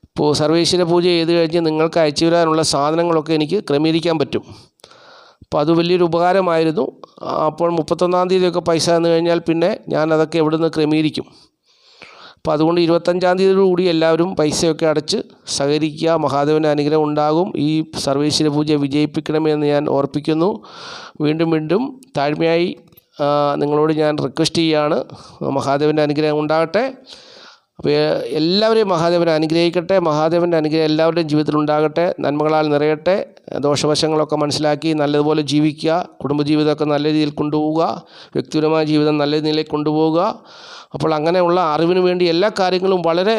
ഇപ്പോൾ സർവേശ്വര പൂജ ചെയ്ത് കഴിഞ്ഞ് നിങ്ങൾക്ക് അയച്ചു വരാനുള്ള സാധനങ്ങളൊക്കെ എനിക്ക് ക്രമീകരിക്കാൻ പറ്റും. അപ്പോൾ അത് വലിയൊരു ഉപകാരമായിരുന്നു. അപ്പോൾ മുപ്പത്തൊന്നാം തീയതിയൊക്കെ പൈസ തന്നു കഴിഞ്ഞാൽ പിന്നെ ഞാൻ അതൊക്കെ എവിടെ നിന്ന് ക്രമീകരിക്കും? അപ്പോൾ അതുകൊണ്ട് ഇരുപത്തഞ്ചാം തീയതിയോട് കൂടി എല്ലാവരും പൈസയൊക്കെ അടച്ച് സഹകരിക്കുക മഹാദേവന്റെ അനുഗ്രഹം ഉണ്ടാകും. ഈ സർവീശ്വര പൂജ വിജയിപ്പിക്കണമെന്ന് ഞാൻ ഓർപ്പിക്കുന്നു. വീണ്ടും വീണ്ടും താഴ്മയായി നിങ്ങളോട് ഞാൻ റിക്വസ്റ്റ് ചെയ്യുകയാണ്. മഹാദേവന്റെ അനുഗ്രഹം ഉണ്ടാകട്ടെ. അപ്പോൾ എല്ലാവരെയും മഹാദേവൻ അനുഗ്രഹിക്കട്ടെ മഹാദേവന്റെ അനുഗ്രഹം എല്ലാവരുടെയും ജീവിതത്തിൽ ഉണ്ടാകട്ടെ നന്മകളാൽ നിറയട്ടെ ദോഷവശങ്ങളൊക്കെ മനസ്സിലാക്കി നല്ലതുപോലെ ജീവിക്കുക കുടുംബജീവിതമൊക്കെ നല്ല രീതിയിൽ കൊണ്ടുപോവുക വ്യക്തിപരമായ ജീവിതം നല്ല നിലയിൽ കൊണ്ടുപോവുക. അപ്പോൾ അങ്ങനെയുള്ള അറിവിന് വേണ്ടി എല്ലാ കാര്യങ്ങളും വളരെ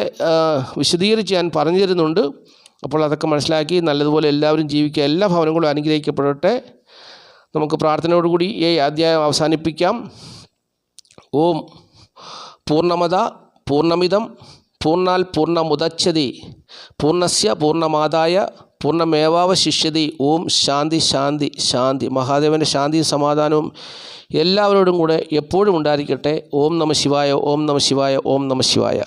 വിശദീകരിച്ച് ഞാൻ പറഞ്ഞു തരുന്നുണ്ട്. അപ്പോൾ അതൊക്കെ മനസ്സിലാക്കി നല്ലതുപോലെ എല്ലാവരും ജീവിക്കുക എല്ലാ ഭവനങ്ങളും അനുഗ്രഹിക്കപ്പെടട്ടെ. നമുക്ക് പ്രാർത്ഥനയോടുകൂടി ഈ അധ്യായം അവസാനിപ്പിക്കാം. ഓം പൂർണമത പൂർണമിതം പൂർണാൽ പൂർണമുദച്ഛതി പൂർണസ്യ പൂർണമാതായ പൂർണമേവാവശിഷ്യതി ഓം ശാന്തി ശാന്തി ശാന്തി. മഹാദേവന്റെ ശാന്തിയും സമാധാനവും എല്ലാവരോടും കൂടെ എപ്പോഴും ഉണ്ടായിരിക്കട്ടെ. ഓം നമ ശിവായ ഓം നമ ശിവായ ഓം നമ ശിവായ.